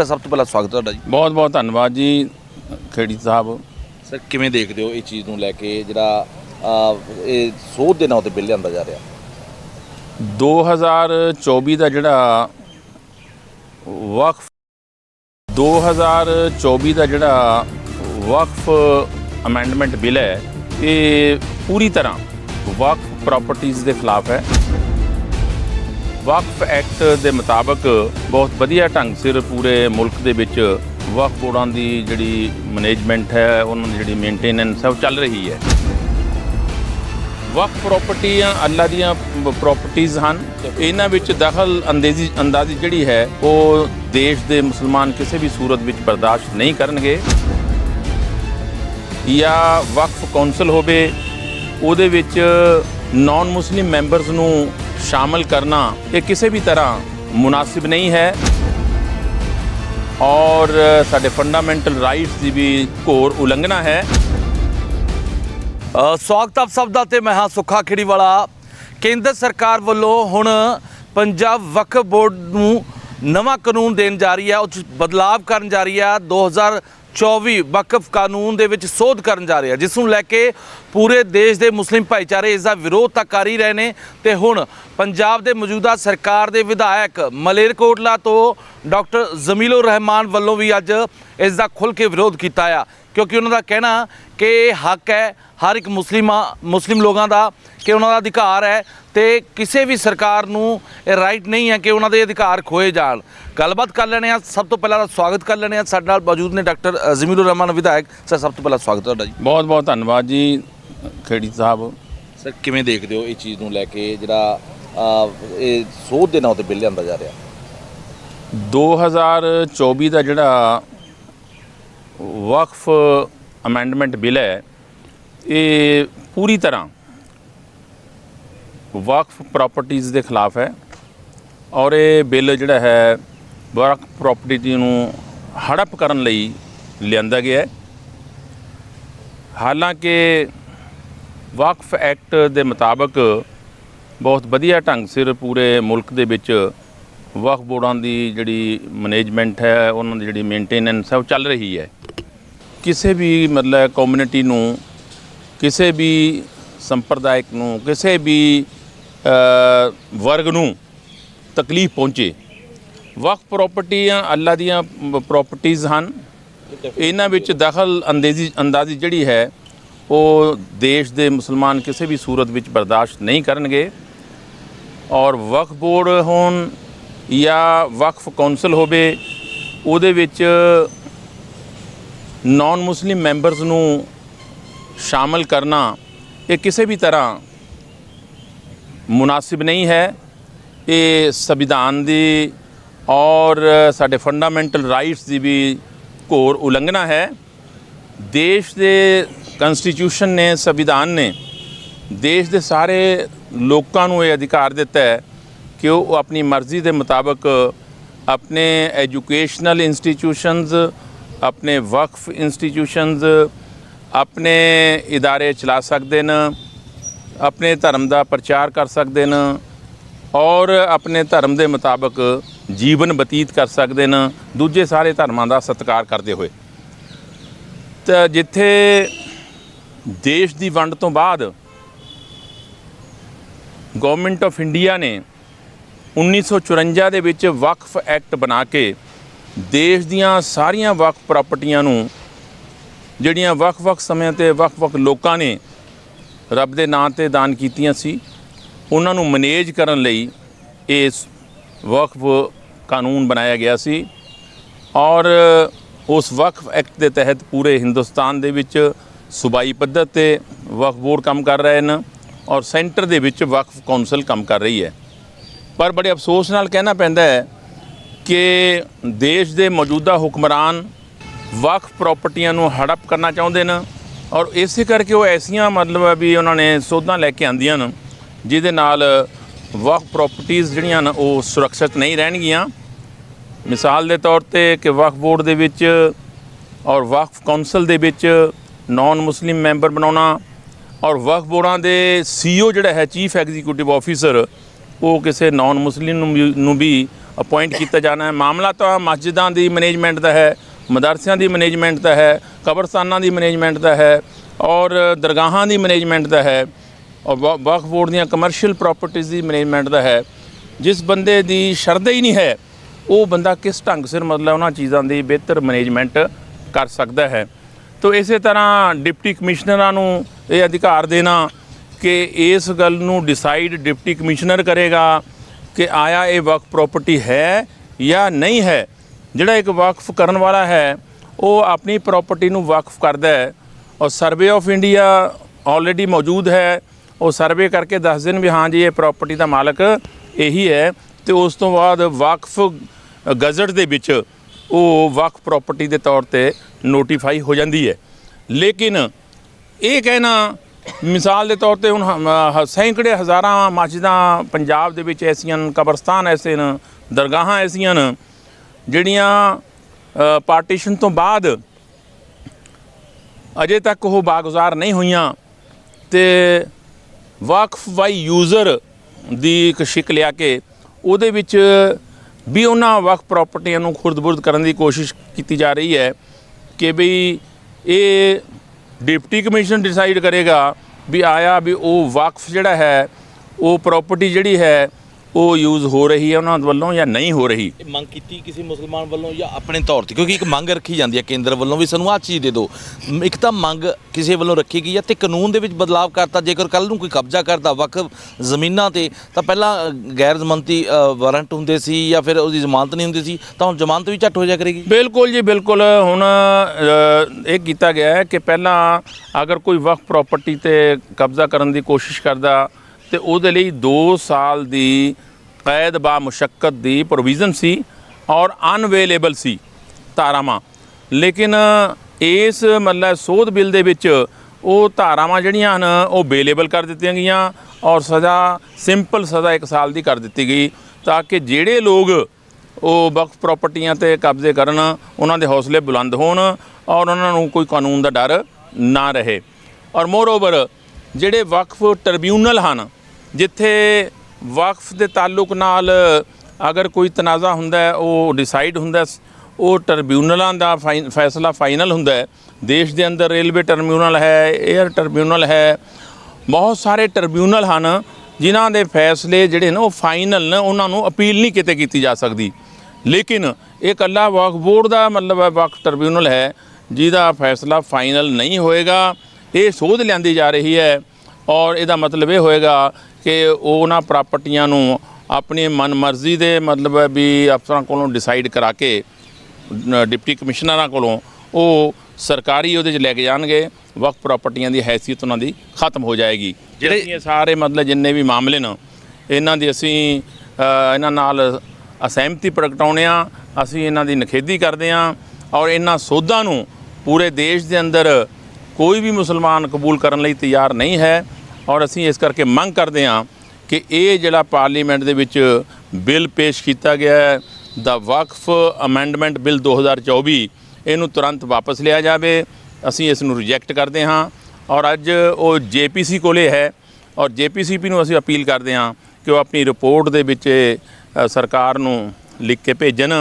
Sir ਸਭ ਤੋਂ ਪਹਿਲਾਂ ਸਵਾਗਤ ਤੁਹਾਡਾ ਜੀ। ਬਹੁਤ ਬਹੁਤ ਧੰਨਵਾਦ ਜੀ ਖੇੜੀ ਸਾਹਿਬ। ਸਰ ਕਿਵੇਂ ਦੇਖਦੇ ਹੋ ਇਹ ਚੀਜ਼ ਨੂੰ ਲੈ ਕੇ ਜਿਹੜਾ ਅਹ, ਇਹ ਸੋਧ ਦੇ ਨਾਂ ਤੇ ਬਿੱਲ ਲਿਆਂਦਾ ਜਾ ਰਿਹਾ? 2024 ਦਾ ਜਿਹੜਾ ਵਕਫ 2024 ਦਾ ਜਿਹੜਾ ਵਕਫ ਅਮੈਂਡਮੈਂਟ ਬਿੱਲ ਹੈ ਇਹ ਪੂਰੀ ਤਰ੍ਹਾਂ ਵਕਫ ਪ੍ਰਾਪਰਟੀਆਂ ਦੇ ਖਿਲਾਫ ਹੈ। ਵਕਫ ਐਕਟ ਦੇ ਮੁਤਾਬਕ ਬਹੁਤ ਵਧੀਆ ਢੰਗ ਸਿਰ ਪੂਰੇ ਮੁਲਕ ਦੇ ਵਿੱਚ ਵਕਫ ਬੋਰਡਾਂ ਦੀ ਜਿਹੜੀ ਮੈਨੇਜਮੈਂਟ ਹੈ, ਉਹਨਾਂ ਦੀ ਜਿਹੜੀ ਮੇਨਟੇਨੈਂਸ ਹੈ, ਉਹ ਚੱਲ ਰਹੀ ਹੈ। ਵਕਫ ਪ੍ਰਾਪਰਟੀਆਂ, ਅੱਲਾ ਦੀਆਂ ਪ੍ਰਾਪਰਟੀਆਂ ਹਨ। ਇਹਨਾਂ ਵਿੱਚ ਦਖਲ ਅੰਦੇਜ਼ੀ, ਅੰਦਾਜ਼ੀ ਜਿਹੜੀ ਹੈ, ਉਹ ਦੇਸ਼ ਦੇ ਮੁਸਲਮਾਨ ਕਿਸੇ ਵੀ ਸੂਰਤ ਵਿੱਚ ਬਰਦਾਸ਼ਤ ਨਹੀਂ ਕਰਨਗੇ। ਜਾਂ ਵਕਫ ਕੌਂਸਲ ਹੋਵੇ, ਉਹਦੇ ਵਿੱਚ ਨਾਨ ਮੁਸਲਿਮ ਮੈਂਬਰਸ ਨੂੰ ਸ਼ਾਮਲ ਕਰਨਾ ਇਹ ਕਿਸੇ ਵੀ ਤਰ੍ਹਾਂ ਮੁਨਾਸਿਬ ਨਹੀਂ ਹੈ ਔਰ ਸਾਡੇ ਫੰਡਾਮੈਂਟਲ ਰਾਈਟਸ ਦੀ ਵੀ ਘੋਰ ਉਲੰਘਣਾ ਹੈ ਸਵਾਗਤ ਆਪ ਸਭ ਦਾ ਤੇ ਮੈਂ ਹਾਂ ਸੁੱਖਾ ਖੇੜੀਵਾਲਾ ਕੇਂਦਰ ਸਰਕਾਰ ਵੱਲੋਂ ਹੁਣ ਪੰਜਾਬ ਵਕਫ ਬੋਰਡ ਨੂੰ ਨਵਾਂ ਕਾਨੂੰਨ ਦੇਣ ਜਾ ਰਹੀ ਹੈ ਉਹ 'ਚ ਬਦਲਾਵ ਕਰਨ ਜਾ ਰਹੀ ਹੈ 2024 ਵਕਫ ਕਾਨੂੰਨ ਦੇ ਵਿੱਚ ਸੋਧ ਕਰਨ ਜਾ ਰਿਹਾ ਜਿਸ ਨੂੰ ਲੈ ਕੇ ਪੂਰੇ ਦੇਸ਼ ਦੇ ਮੁਸਲਿਮ ਭਾਈਚਾਰੇ ਇਸ ਦਾ ਵਿਰੋਧ ਤਾਂ ਕਰ ਹੀ ਰਹੇ ਨੇ। ਤੇ ਹੁਣ ਪੰਜਾਬ ਦੇ ਮੌਜੂਦਾ ਸਰਕਾਰ ਦੇ ਵਿਧਾਇਕ ਮਲੇਰਕੋਟਲਾ ਤੋਂ ਡਾਕਟਰ ਜ਼ਮੀਲੁਰ ਰਹਿਮਾਨ ਵੱਲੋਂ ਵੀ ਅੱਜ ਇਸ ਦਾ ਖੁੱਲ੍ਹ ਕੇ ਵਿਰੋਧ ਕੀਤਾ ਆ। ਕਿਉਂਕਿ ਉਹਨਾਂ ਦਾ ਕਹਿਣਾ ਕਿ ਇਹ ਹੱਕ ਹੈ ਹਰ ਇੱਕ ਮੁਸਲਿਮਾਂ ਮੁਸਲਿਮ ਲੋਕਾਂ ਦਾ ਕਿ ਉਹਨਾਂ ਦਾ ਅਧਿਕਾਰ ਹੈ ਤੇ ਕਿਸੇ ਵੀ ਸਰਕਾਰ ਨੂੰ ਇਹ ਰਾਈਟ ਨਹੀਂ ਹੈ ਕਿ ਉਹਨਾਂ ਦੇ ਅਧਿਕਾਰ ਖੋਏ ਜਾਣ। ਗੱਲਬਾਤ ਕਰ ਲੈਣੇ ਆ ਸਭ ਤੋਂ ਪਹਿਲਾਂ ਸਵਾਗਤ ਕਰ ਲੈਣੇ ਆ। ਸਾਡੇ ਨਾਲ ਮੌਜੂਦ ਨੇ ਡਾਕਟਰ ਜ਼ਮੀਲੁਰ ਰਹਿਮਾਨ ਵਿਧਾਇਕ। ਸਰ ਸਭ ਤੋਂ ਪਹਿਲਾਂ ਸਵਾਗਤ ਤੁਹਾਡਾ ਜੀ। ਬਹੁਤ ਬਹੁਤ ਧੰਨਵਾਦ ਜੀ ਖੇੜੀ ਸਾਹਿਬ। ਸਰ ਕਿਵੇਂ ਦੇਖਦੇ ਹੋ ਇਹ ਚੀਜ਼ ਨੂੰ ਲੈ ਕੇ ਜਿਹੜਾ ਅਹ, ਇਹ ਸੋਧ ਦੇ ਨਾਂ ਤੇ ਬਿੱਲ ਲਿਆਂਦਾ ਜਾ ਰਿਹਾ? 2024 ਦਾ ਜਿਹੜਾ ਵਕਫ ਅਮੈਂਡਮੈਂਟ ਬਿੱਲ ਹੈ, ਇਹ ਪੂਰੀ ਤਰ੍ਹਾਂ ਵਕਫ ਪ੍ਰਾਪਰਟੀਆਂ ਦੇ ਖਿਲਾਫ ਹੈ ਔਰ ਇਹ ਬਿੱਲ ਜਿਹੜਾ ਹੈ, ਵਕਫ ਪ੍ਰਾਪਰਟੀ ਨੂੰ ਹੜਪ ਕਰਨ ਲਈ ਲਿਆਂਦਾ ਗਿਆ ਹੈ। ਹਾਲਾਂਕਿ ਵਕਫ ਐਕਟ ਦੇ ਮੁਤਾਬਕ ਬਹੁਤ ਵਧੀਆ ਢੰਗ ਸਿਰ ਪੂਰੇ ਮੁਲਕ ਦੇ ਵਿੱਚ ਵਕਫ ਬੋਰਡਾਂ ਦੀ ਜਿਹੜੀ ਮੈਨੇਜਮੈਂਟ ਹੈ, ਉਹਨਾਂ ਦੀ ਜਿਹੜੀ ਮੇਨਟੇਨੈਂਸ ਹੈ, ਉਹ ਚੱਲ ਰਹੀ ਹੈ। ਕਿਸੇ ਵੀ ਮਤਲਬ ਕਮਿਊਨਿਟੀ ਨੂੰ, ਕਿਸੇ ਵੀ ਸੰਪਰਦਾਇਕ ਨੂੰ, ਕਿਸੇ ਵੀ ਵਰਗ ਨੂੰ ਤਕਲੀਫ ਪਹੁੰਚੇ। ਵਕਫ ਪ੍ਰਾਪਰਟੀਆਂ ਅੱਲਾ ਦੀਆਂ ਪ੍ਰਾਪਰਟੀਆਂ ਹਨ। ਇਹਨਾਂ ਵਿੱਚ ਦਖਲ ਅੰਦੇਜ਼ੀ, ਅੰਦਾਜ਼ੀ ਜਿਹੜੀ ਹੈ, ਉਹ ਦੇਸ਼ ਦੇ ਮੁਸਲਮਾਨ ਕਿਸੇ ਵੀ ਸੂਰਤ ਵਿੱਚ ਬਰਦਾਸ਼ਤ ਨਹੀਂ ਕਰਨਗੇ। ਔਰ ਵਕਫ ਬੋਰਡ ਹੋਣ ਜਾਂ ਵਕਫ ਕੌਂਸਲ ਹੋਵੇ, ਉਹਦੇ ਵਿੱਚ ਨਾਨ ਮੁਸਲਿਮ ਮੈਂਬਰਸ ਨੂੰ ਸ਼ਾਮਲ ਕਰਨਾ ਇਹ ਕਿਸੇ ਵੀ ਤਰ੍ਹਾਂ ਮੁਨਾਸਿਬ ਨਹੀਂ ਹੈ। ਇਹ ਸੰਵਿਧਾਨ ਦੀ ਔਰ ਸਾਡੇ ਫੰਡਾਮੈਂਟਲ ਰਾਈਟਸ ਦੀ ਵੀ ਘੋਰ ਉਲੰਘਣਾ ਹੈ। ਦੇਸ਼ ਦੇ ਕਨਸਟੀਟਿਊਸ਼ਨ ਨੇ, ਸੰਵਿਧਾਨ ਨੇ, ਦੇਸ਼ ਦੇ ਸਾਰੇ ਲੋਕਾਂ ਨੂੰ ਇਹ ਅਧਿਕਾਰ ਦਿੱਤਾ ਹੈ ਕਿ ਉਹ ਆਪਣੀ ਮਰਜ਼ੀ ਦੇ ਮੁਤਾਬਕ ਆਪਣੇ ਐਜੂਕੇਸ਼ਨਲ ਇੰਸਟੀਟਿਊਸ਼ਨਸ ਆਪਣੇ ਵਕਫ ਇੰਸਟੀਟਿਊਸ਼ਨਸ ਆਪਣੇ ਇਦਾਰੇ ਚਲਾ ਸਕਦੇ ਨੇ, ਆਪਣੇ ਧਰਮ ਦਾ ਪ੍ਰਚਾਰ ਕਰ ਸਕਦੇ ਨੇ ਔਰ ਆਪਣੇ ਧਰਮ ਦੇ ਮੁਤਾਬਕ ਜੀਵਨ ਬਤੀਤ ਕਰ ਸਕਦੇ ਨੇ, ਦੂਜੇ ਸਾਰੇ ਧਰਮਾਂ ਦਾ ਸਤਿਕਾਰ ਕਰਦੇ ਹੋਏ। ਤਾਂ ਜਿੱਥੇ ਦੇਸ਼ ਦੀ ਵੰਡ ਤੋਂ ਬਾਅਦ ਗਵਰਨਮੈਂਟ ਆਫ ਇੰਡੀਆ ਨੇ 1954 ਦੇ ਵਿੱਚ ਵਕਫ ਐਕਟ ਬਣਾ ਕੇ ਦੇਸ਼ ਦੀਆਂ ਸਾਰੀਆਂ ਵਕਫ ਪ੍ਰਾਪਰਟੀਆਂ ਨੂੰ, ਜਿਹੜੀਆਂ ਵੱਖ-ਵੱਖ ਸਮਿਆਂ ਤੇ ਵੱਖ-ਵੱਖ ਲੋਕਾਂ ਨੇ ਰੱਬ ਦੇ ਨਾਂ ਤੇ ਦਾਨ ਕੀਤੀਆਂ ਸੀ, ਉਹਨਾਂ ਨੂੰ ਮੈਨੇਜ ਕਰਨ ਲਈ ਇਸ ਵਕਫ ਕਾਨੂੰਨ ਬਣਾਇਆ ਗਿਆ ਸੀ ਔਰ ਉਸ ਵਕਫ ਐਕਟ ਦੇ ਤਹਿਤ ਪੂਰੇ ਹਿੰਦੁਸਤਾਨ ਦੇ ਵਿੱਚ ਸੂਬਾਈ ਪੱਧਰ ਤੇ ਵਕਫ ਬੋਰਡ ਕੰਮ ਕਰ ਰਹੇ ਨੇ ਔਰ ਸੈਂਟਰ ਦੇ ਵਿੱਚ ਵਕਫ ਕੌਂਸਲ ਕੰਮ ਕਰ ਰਹੀ ਹੈ। ਪਰ ਬੜੇ ਅਫਸੋਸ ਨਾਲ ਕਹਿਣਾ ਪੈਂਦਾ ਹੈ ਕਿ ਦੇਸ਼ ਦੇ ਮੌਜੂਦਾ ਹੁਕਮਰਾਨ ਵਕਫ ਪ੍ਰਾਪਰਟੀਆਂ ਨੂੰ ਹੜਪ ਕਰਨਾ ਚਾਹੁੰਦੇ ਨੇ ਔਰ ਇਸੇ ਕਰਕੇ ਉਹ ਐਸੀਆਂ ਮਤਲਬ ਵੀ ਉਹਨਾਂ ਨੇ ਸੋਧਾਂ ਲੈ ਕੇ ਆਂਦੀਆਂ ਨੇ, ਜਿਹਦੇ ਨਾਲ ਵਕਫ ਪ੍ਰਾਪਰਟੀਆਂ ਜਿਹੜੀਆਂ ਨੇ ਉਹ ਸੁਰੱਖਿਅਤ ਨਹੀਂ ਰਹਿਣਗੀਆਂ। ਮਿਸਾਲ ਦੇ ਤੌਰ ਤੇ ਕਿ ਵਕਫ ਬੋਰਡ ਦੇ ਵਿੱਚ ਔਰ ਵਕਫ ਕੌਂਸਲ ਦੇ ਵਿੱਚ ਨਾਨ ਮੁਸਲਿਮ ਮੈਂਬਰ ਬਣਾਉਣਾ ਔਰ ਵਕਫ ਬੋਰਡਾਂ ਦੇ ਸੀਈਓ ਜਿਹੜਾ ਹੈ, ਚੀਫ ਐਗਜ਼ੀਕਿਊਟਿਵ ਆਫੀਸਰ ਉਹ ਕਿਸੇ ਨਾਨ ਮੁਸਲਿਮ ਨੂੰ ਵੀ- ਨੂੰ ਵੀ ਅਪਾਇੰਟ ਕੀਤਾ ਜਾਣਾ ਹੈ। ਮਾਮਲਾ ਤਾਂ ਮਸਜਿਦਾਂ ਦੀ ਮੈਨੇਜਮੈਂਟ ਦਾ ਹੈ, ਮਦਰਸਿਆਂ ਦੀ ਮੈਨੇਜਮੈਂਟ ਦਾ ਹੈ, ਕਬਰਸਤਾਨਾਂ ਦੀ ਮੈਨੇਜਮੈਂਟ ਦਾ ਹੈ ਔਰ ਦਰਗਾਹਾਂ ਦੀ ਮੈਨੇਜਮੈਂਟ ਦਾ ਹੈ ਔਰ ਵ- ਵਕਫ ਬੋਰਡ ਦੀਆਂ ਕਮਰਸ਼ੀਅਲ ਪ੍ਰਾਪਰਟੀਆਂ ਦੀ ਮੈਨੇਜਮੈਂਟ ਦਾ ਹੈ। ਜਿਸ ਬੰਦੇ ਦੀ ਸ਼ਰਧਾ ਹੀ ਨਹੀਂ ਹੈ, ਉਹ ਬੰਦਾ ਕਿਸ ਢੰਗ ਸਿਰ ਮਤਲਬ ਉਹਨਾਂ ਚੀਜ਼ਾਂ ਦੀ ਬਿਹਤਰ ਮੈਨੇਜਮੈਂਟ ਕਰ ਸਕਦਾ ਹੈ। ਤੋ ਇਸੇ ਤਰ੍ਹਾਂ ਡਿਪਟੀ ਕਮਿਸ਼ਨਰਾਂ ਨੂੰ ਇਹ ਅਧਿਕਾਰ ਦੇਣਾ ਕਿ ਇਸ ਗੱਲ ਨੂੰ ਡਿਸਾਈਡ ਡਿਪਟੀ ਕਮਿਸ਼ਨਰ ਕਰੇਗਾ ਕਿ ਆਇਆ ਇਹ ਵਕਫ ਪ੍ਰਾਪਰਟੀ ਹੈ ਜਾਂ ਨਹੀਂ ਹੈ? ਜਿਹੜਾ ਇੱਕ ਵਕਫ ਕਰਨ ਵਾਲਾ ਹੈ, ਉਹ ਆਪਣੀ ਪ੍ਰਾਪਰਟੀ ਨੂੰ ਵਕਫ ਕਰਦਾ ਹੈ। ਔਰ ਸਰਵੇ ਆਫ ਇੰਡੀਆ ਆਲਰੇਡੀ ਮੌਜੂਦ ਹੈ। ਉਹ ਸਰਵੇ ਕਰਕੇ ਦੱਸ ਦੇਣ ਵੀ ਹਾਂ ਜੀ, ਇਹ ਪ੍ਰਾਪਰਟੀ ਦਾ ਮਾਲਕ ਇਹੀ ਹੈ। ਤੇ ਉਸ ਤੋਂ ਬਾਅਦ ਵਕਫ ਗਜ਼ਟ ਦੇ ਵਿੱਚ ਉਹ ਵਕਫ ਪ੍ਰਾਪਰਟੀ ਦੇ ਤੌਰ ਤੇ ਨੋਟੀਫਾਈ ਹੋ ਜਾਂਦੀ ਹੈ। ਲੇਕਿਨ ਇਹ ਕਹਿਣਾ ਮਿਸਾਲ ਦੇ ਤੌਰ ਤੇ ਹੁਣ ਹਮ- ਸੈਂਕੜੇ ਹਜ਼ਾਰਾਂ ਮਸਜਿਦਾਂ ਪੰਜਾਬ ਦੇ ਵਿੱਚ ਐਸੀਆਂ ਹਨ ਕਬਰਸਤਾਨ ਐਸੇ ਨੇ, ਦਰਗਾਹਾਂ ਐਸੀਆਂ ਨੇ, ਜਿਹੜੀਆਂ ਪਾਰਟੀਸ਼ਨ ਤੋਂ ਬਾਅਦ ਅਜੇ ਤੱਕ ਉਹ ਬਾਗੁਜ਼ਾਰ ਨਹੀਂ ਹੋਈਆਂ ਤੇ ਵਕਫ ਵਾਈ ਯੂਜ਼ਰ ਦੀ ਇੱਕ ਸ਼ਿਕ ਲਿਆ ਕੇ ਉਹਦੇ ਵਿੱਚ ਵੀ ਉਹਨਾਂ ਵਕਫ ਪ੍ਰਾਪਰਟੀਆਂ ਨੂੰ ਖੁਰਦ-ਬੁਰਦ ਕਰਨ ਦੀ ਕੋਸ਼ਿਸ਼ ਕੀਤੀ ਜਾ ਰਹੀ ਹੈ ਕਿ ਬਈ ਇਹ ਡਿਪਟੀ ਕਮਿਸ਼ਨ ਡਿਸਾਈਡ ਕਰੇਗਾ ਵੀ ਆਇਆ ਵੀ ਉਹ ਵਕਫ ਜਿਹੜਾ ਹੈ, ਉਹ ਪ੍ਰਾਪਰਟੀ ਜਿਹੜੀ ਹੈ ਉਹ ਯੂਜ਼ ਹੋ ਰਹੀ ਹੈ ਉਹਨਾਂ ਵੱਲੋਂ ਜਾਂ ਨਹੀਂ ਹੋ ਰਹੀ? ਇਹ ਮੰਗ ਕੀਤੀ ਕਿਸੇ ਮੁਸਲਮਾਨ ਵੱਲੋਂ ਜਾਂ ਆਪਣੇ ਤੌਰ ਤੇ? ਕਿਉਂਕਿ ਇੱਕ ਮੰਗ ਰੱਖੀ ਜਾਂਦੀ ਹੈ ਕੇਂਦਰ ਵੱਲੋਂ ਵੀ ਸਾਨੂੰ ਆਹ ਚੀਜ਼ ਦੇ ਦਿਓ। ਮ- ਇੱਕ ਤਾਂ ਮੰਗ ਕਿਸੇ ਵੱਲੋਂ ਰੱਖੀ ਗਈ ਹੈ ਤੇ ਕਾਨੂੰਨ ਦੇ ਵਿੱਚ ਬਦਲਾਅ ਕਰਤਾ। ਜੇਕਰ ਕੱਲ ਨੂੰ ਕੋਈ ਕਬਜ਼ਾ ਕਰਦਾ ਵਕਫ ਜ਼ਮੀਨਾਂ ਤੇ ਤਾਂ ਪਹਿਲਾਂ ਅ, ਗੈਰ ਜ਼ਮਾਨਤੀ ਅ, ਵਾਰੰਟ ਹੁੰਦੇ ਸੀ ਜਾਂ ਫਿਰ ਉਹਦੀ ਜ਼ਮਾਨਤ ਨਹੀਂ ਹੁੰਦੀ ਸੀ ਤਾਂ ਹੁਣ ਜ਼ਮਾਨਤ ਵੀ ਝੱਟ ਹੋ ਜਾ ਕਰੇਗੀ। ਬਿਲਕੁਲ ਜੀ ਬਿਲਕੁਲ। ਹੁਣ ਅ, ਇਹ ਕੀਤਾ ਗਿਆ ਹੈ ਕਿ ਪਹਿਲਾਂ ਅਗਰ ਕੋਈ ਵਕਫ ਪ੍ਰਾਪਰਟੀ ਤੇ ਕਬਜ਼ਾ ਕਰਨ ਦੀ ਕੋਸ਼ਿਸ਼ ਕਰਦਾ ਤੇ ਉਹਦੇ ਲਈ 2 ਸਾਲ ਦੀ ਕੈਦ ਬਾ ਮੁਸ਼ੱਕਤ ਦੀ ਪ੍ਰੋਵੀਜ਼ਨ ਸੀ ਔਰ ਅਨਵੇਲੇਬਲ ਸੀ ਧਾਰਾਵਾਂ। ਲੇਕਿਨ ਇਸ ਮਤਲਬ ਸੋਧ ਬਿੱਲ ਦੇ ਵਿੱਚ ਉਹ ਧਾਰਾਵਾਂ ਜਿਹੜੀਆਂ ਹਨ, ਉਹ ਬੇਲੇਬਲ ਕਰ ਦਿੱਤੀਆਂ ਗਈਆਂ ਔਰ ਸਜ਼ਾ ਸਿੰਪਲ ਸਜ਼ਾ 1 ਸਾਲ ਦੀ ਕਰ ਦਿੱਤੀ ਗਈ ਤਾਂ ਕਿ ਜਿਹੜੇ ਲੋਕ ਉਹ ਵਕਫ ਪ੍ਰਾਪਰਟੀਆਂ ਤੇ ਕਬਜ਼ੇ ਕਰਨ, ਉਹਨਾਂ ਦੇ ਹੌਸਲੇ ਬੁਲੰਦ ਹੋਣ ਔਰ ਉਹਨਾਂ ਨੂੰ ਕੋਈ ਕਾਨੂੰਨ ਦਾ ਡਰ ਨਾ ਰਹੇ। ਔਰ ਮੋਰ ਓਵਰ ਜਿਹੜੇ ਵਕਫ ਟ੍ਰਿਬਿਊਨਲ ਹਨ ਜਿੱਥੇ ਵਕਫ ਦੇ ਤਾਲੁਕ ਨਾਲ ਅਗਰ ਕੋਈ ਤਨਾਜ਼ਾ ਹੁੰਦਾ ਹੈ, ਉਹ ਡਿਸਾਈਡ ਹੁੰਦਾ ਉਹ ਟ੍ਰਿਬਿਊਨਲਾਂ ਦਾ ਫਾਈ- ਫੈਸਲਾ ਫਾਈਨਲ ਹੁੰਦਾ ਹੈ। ਦੇਸ਼ ਦੇ ਅੰਦਰ ਰੇਲਵੇ ਟ੍ਰਿਬਿਊਨਲ ਹੈ 에ਅਰ ਟ੍ਰਿਬਿਊਨਲ ਹੈ, ਬਹੁਤ ਸਾਰੇ ਟ੍ਰਿਬਿਊਨਲ ਹਨ ਜਿਨ੍ਹਾਂ ਦੇ ਫੈਸਲੇ ਜਿਹੜੇ ਨੇ ਉਹ ਫਾਈਨਲ ਨੇ, ਉਹਨਾਂ ਨੂੰ ਅਪੀਲ ਨਹੀਂ ਕਿਤੇ ਕੀਤੀ ਜਾ ਸਕਦੀ। ਲੇਕਿਨ ਇਹ ਇਕੱਲਾ ਵਕਫ ਬੋਰਡ ਦਾ ਮਤਲਬ ਹੈ, ਵਕਫ ਟ੍ਰਿਬਿਊਨਲ ਹੈ, ਜਿਹਦਾ ਫੈਸਲਾ ਫਾਈਨਲ ਨਹੀਂ ਹੋਏਗਾ। ਇਹ ਸੋਧ ਲਿਆਂਦੀ ਜਾ ਰਹੀ ਹੈ ਔਰ ਇਹਦਾ ਮਤਲਬ ਇਹ ਹੋਏਗਾ ਕਿ ਉਹਨਾਂ ਪ੍ਰਾਪਰਟੀਆਂ ਨੂੰ ਆਪਣੀ ਮਨਮਰਜ਼ੀ ਦੇ ਮਤਲਬ ਹੈ ਵੀ ਅਫਸਰਾਂ ਕੋਲੋਂ ਡਿਸਾਈਡ ਕਰਾ ਕੇ ਡਿਪਟੀ ਕਮਿਸ਼ਨਰਾਂ ਕੋਲੋਂ ਉਹ ਸਰਕਾਰੀ ਉਹਦੇ 'ਚ ਲੈ ਕੇ ਜਾਣਗੇ ਵਕਫ ਪ੍ਰਾਪਰਟੀਆਂ ਦੀ ਹੈਸੀਅਤ ਉਹਨਾਂ ਦੀ ਖਤਮ ਹੋ ਜਾਏਗੀ। ਜਿਹੜੇ ਸਾਰੇ ਮਤਲਬ ਜਿੰਨੇ ਵੀ ਮਾਮਲੇ ਨੇ ਇਹਨਾਂ ਦੀ ਅਸੀਂ ਇਹਨਾਂ ਨਾਲ ਅਸਹਿਮਤੀ ਪ੍ਰਗਟਾਉਂਦੇ ਹਾਂ ਅਸੀਂ ਇਹਨਾਂ ਦੀ ਨਿਖੇਧੀ ਕਰਦੇ ਹਾਂ ਔਰ ਇਹਨਾਂ ਸੋਧਾਂ ਨੂੰ ਪੂਰੇ ਦੇਸ਼ ਦੇ ਅੰਦਰ ਕੋਈ ਵੀ ਮੁਸਲਮਾਨ ਕਬੂਲ ਕਰਨ ਲਈ ਤਿਆਰ ਨਹੀਂ ਹੈ। ਔਰ ਅਸੀਂ ਇਸ ਕਰਕੇ ਮੰਗ ਕਰਦੇ ਹਾਂ ਕਿ ਇਹ ਜਿਹੜਾ ਪਾਰਲੀਮੈਂਟ ਦੇ ਵਿੱਚ ਬਿੱਲ ਪੇਸ਼ ਕੀਤਾ ਗਿਆ ਹੈ, ਦਾ ਵਕਫ ਅਮੈਂਡਮੈਂਟ ਬਿੱਲ 2024 ਇਹਨੂੰ ਤੁਰੰਤ ਵਾਪਸ ਲਿਆ ਜਾਵੇ। ਅਸੀਂ ਇਸ ਨੂੰ ਰਿਜੈਕਟ ਕਰਦੇ ਹਾਂ ਔਰ ਅੱਜ ਉਹ ਜੇਪੀਸੀ ਕੋਲੇ ਹੈ ਔਰ ਜੇਪੀਸੀਪੀ ਨੂੰ ਅਸੀਂ ਅਪੀਲ ਕਰਦੇ ਹਾਂ ਕਿ ਉਹ ਆਪਣੀ ਰਿਪੋਰਟ ਦੇ ਵਿੱਚ ਸਰਕਾਰ ਨੂੰ ਲਿਖ ਕੇ ਭੇਜਣ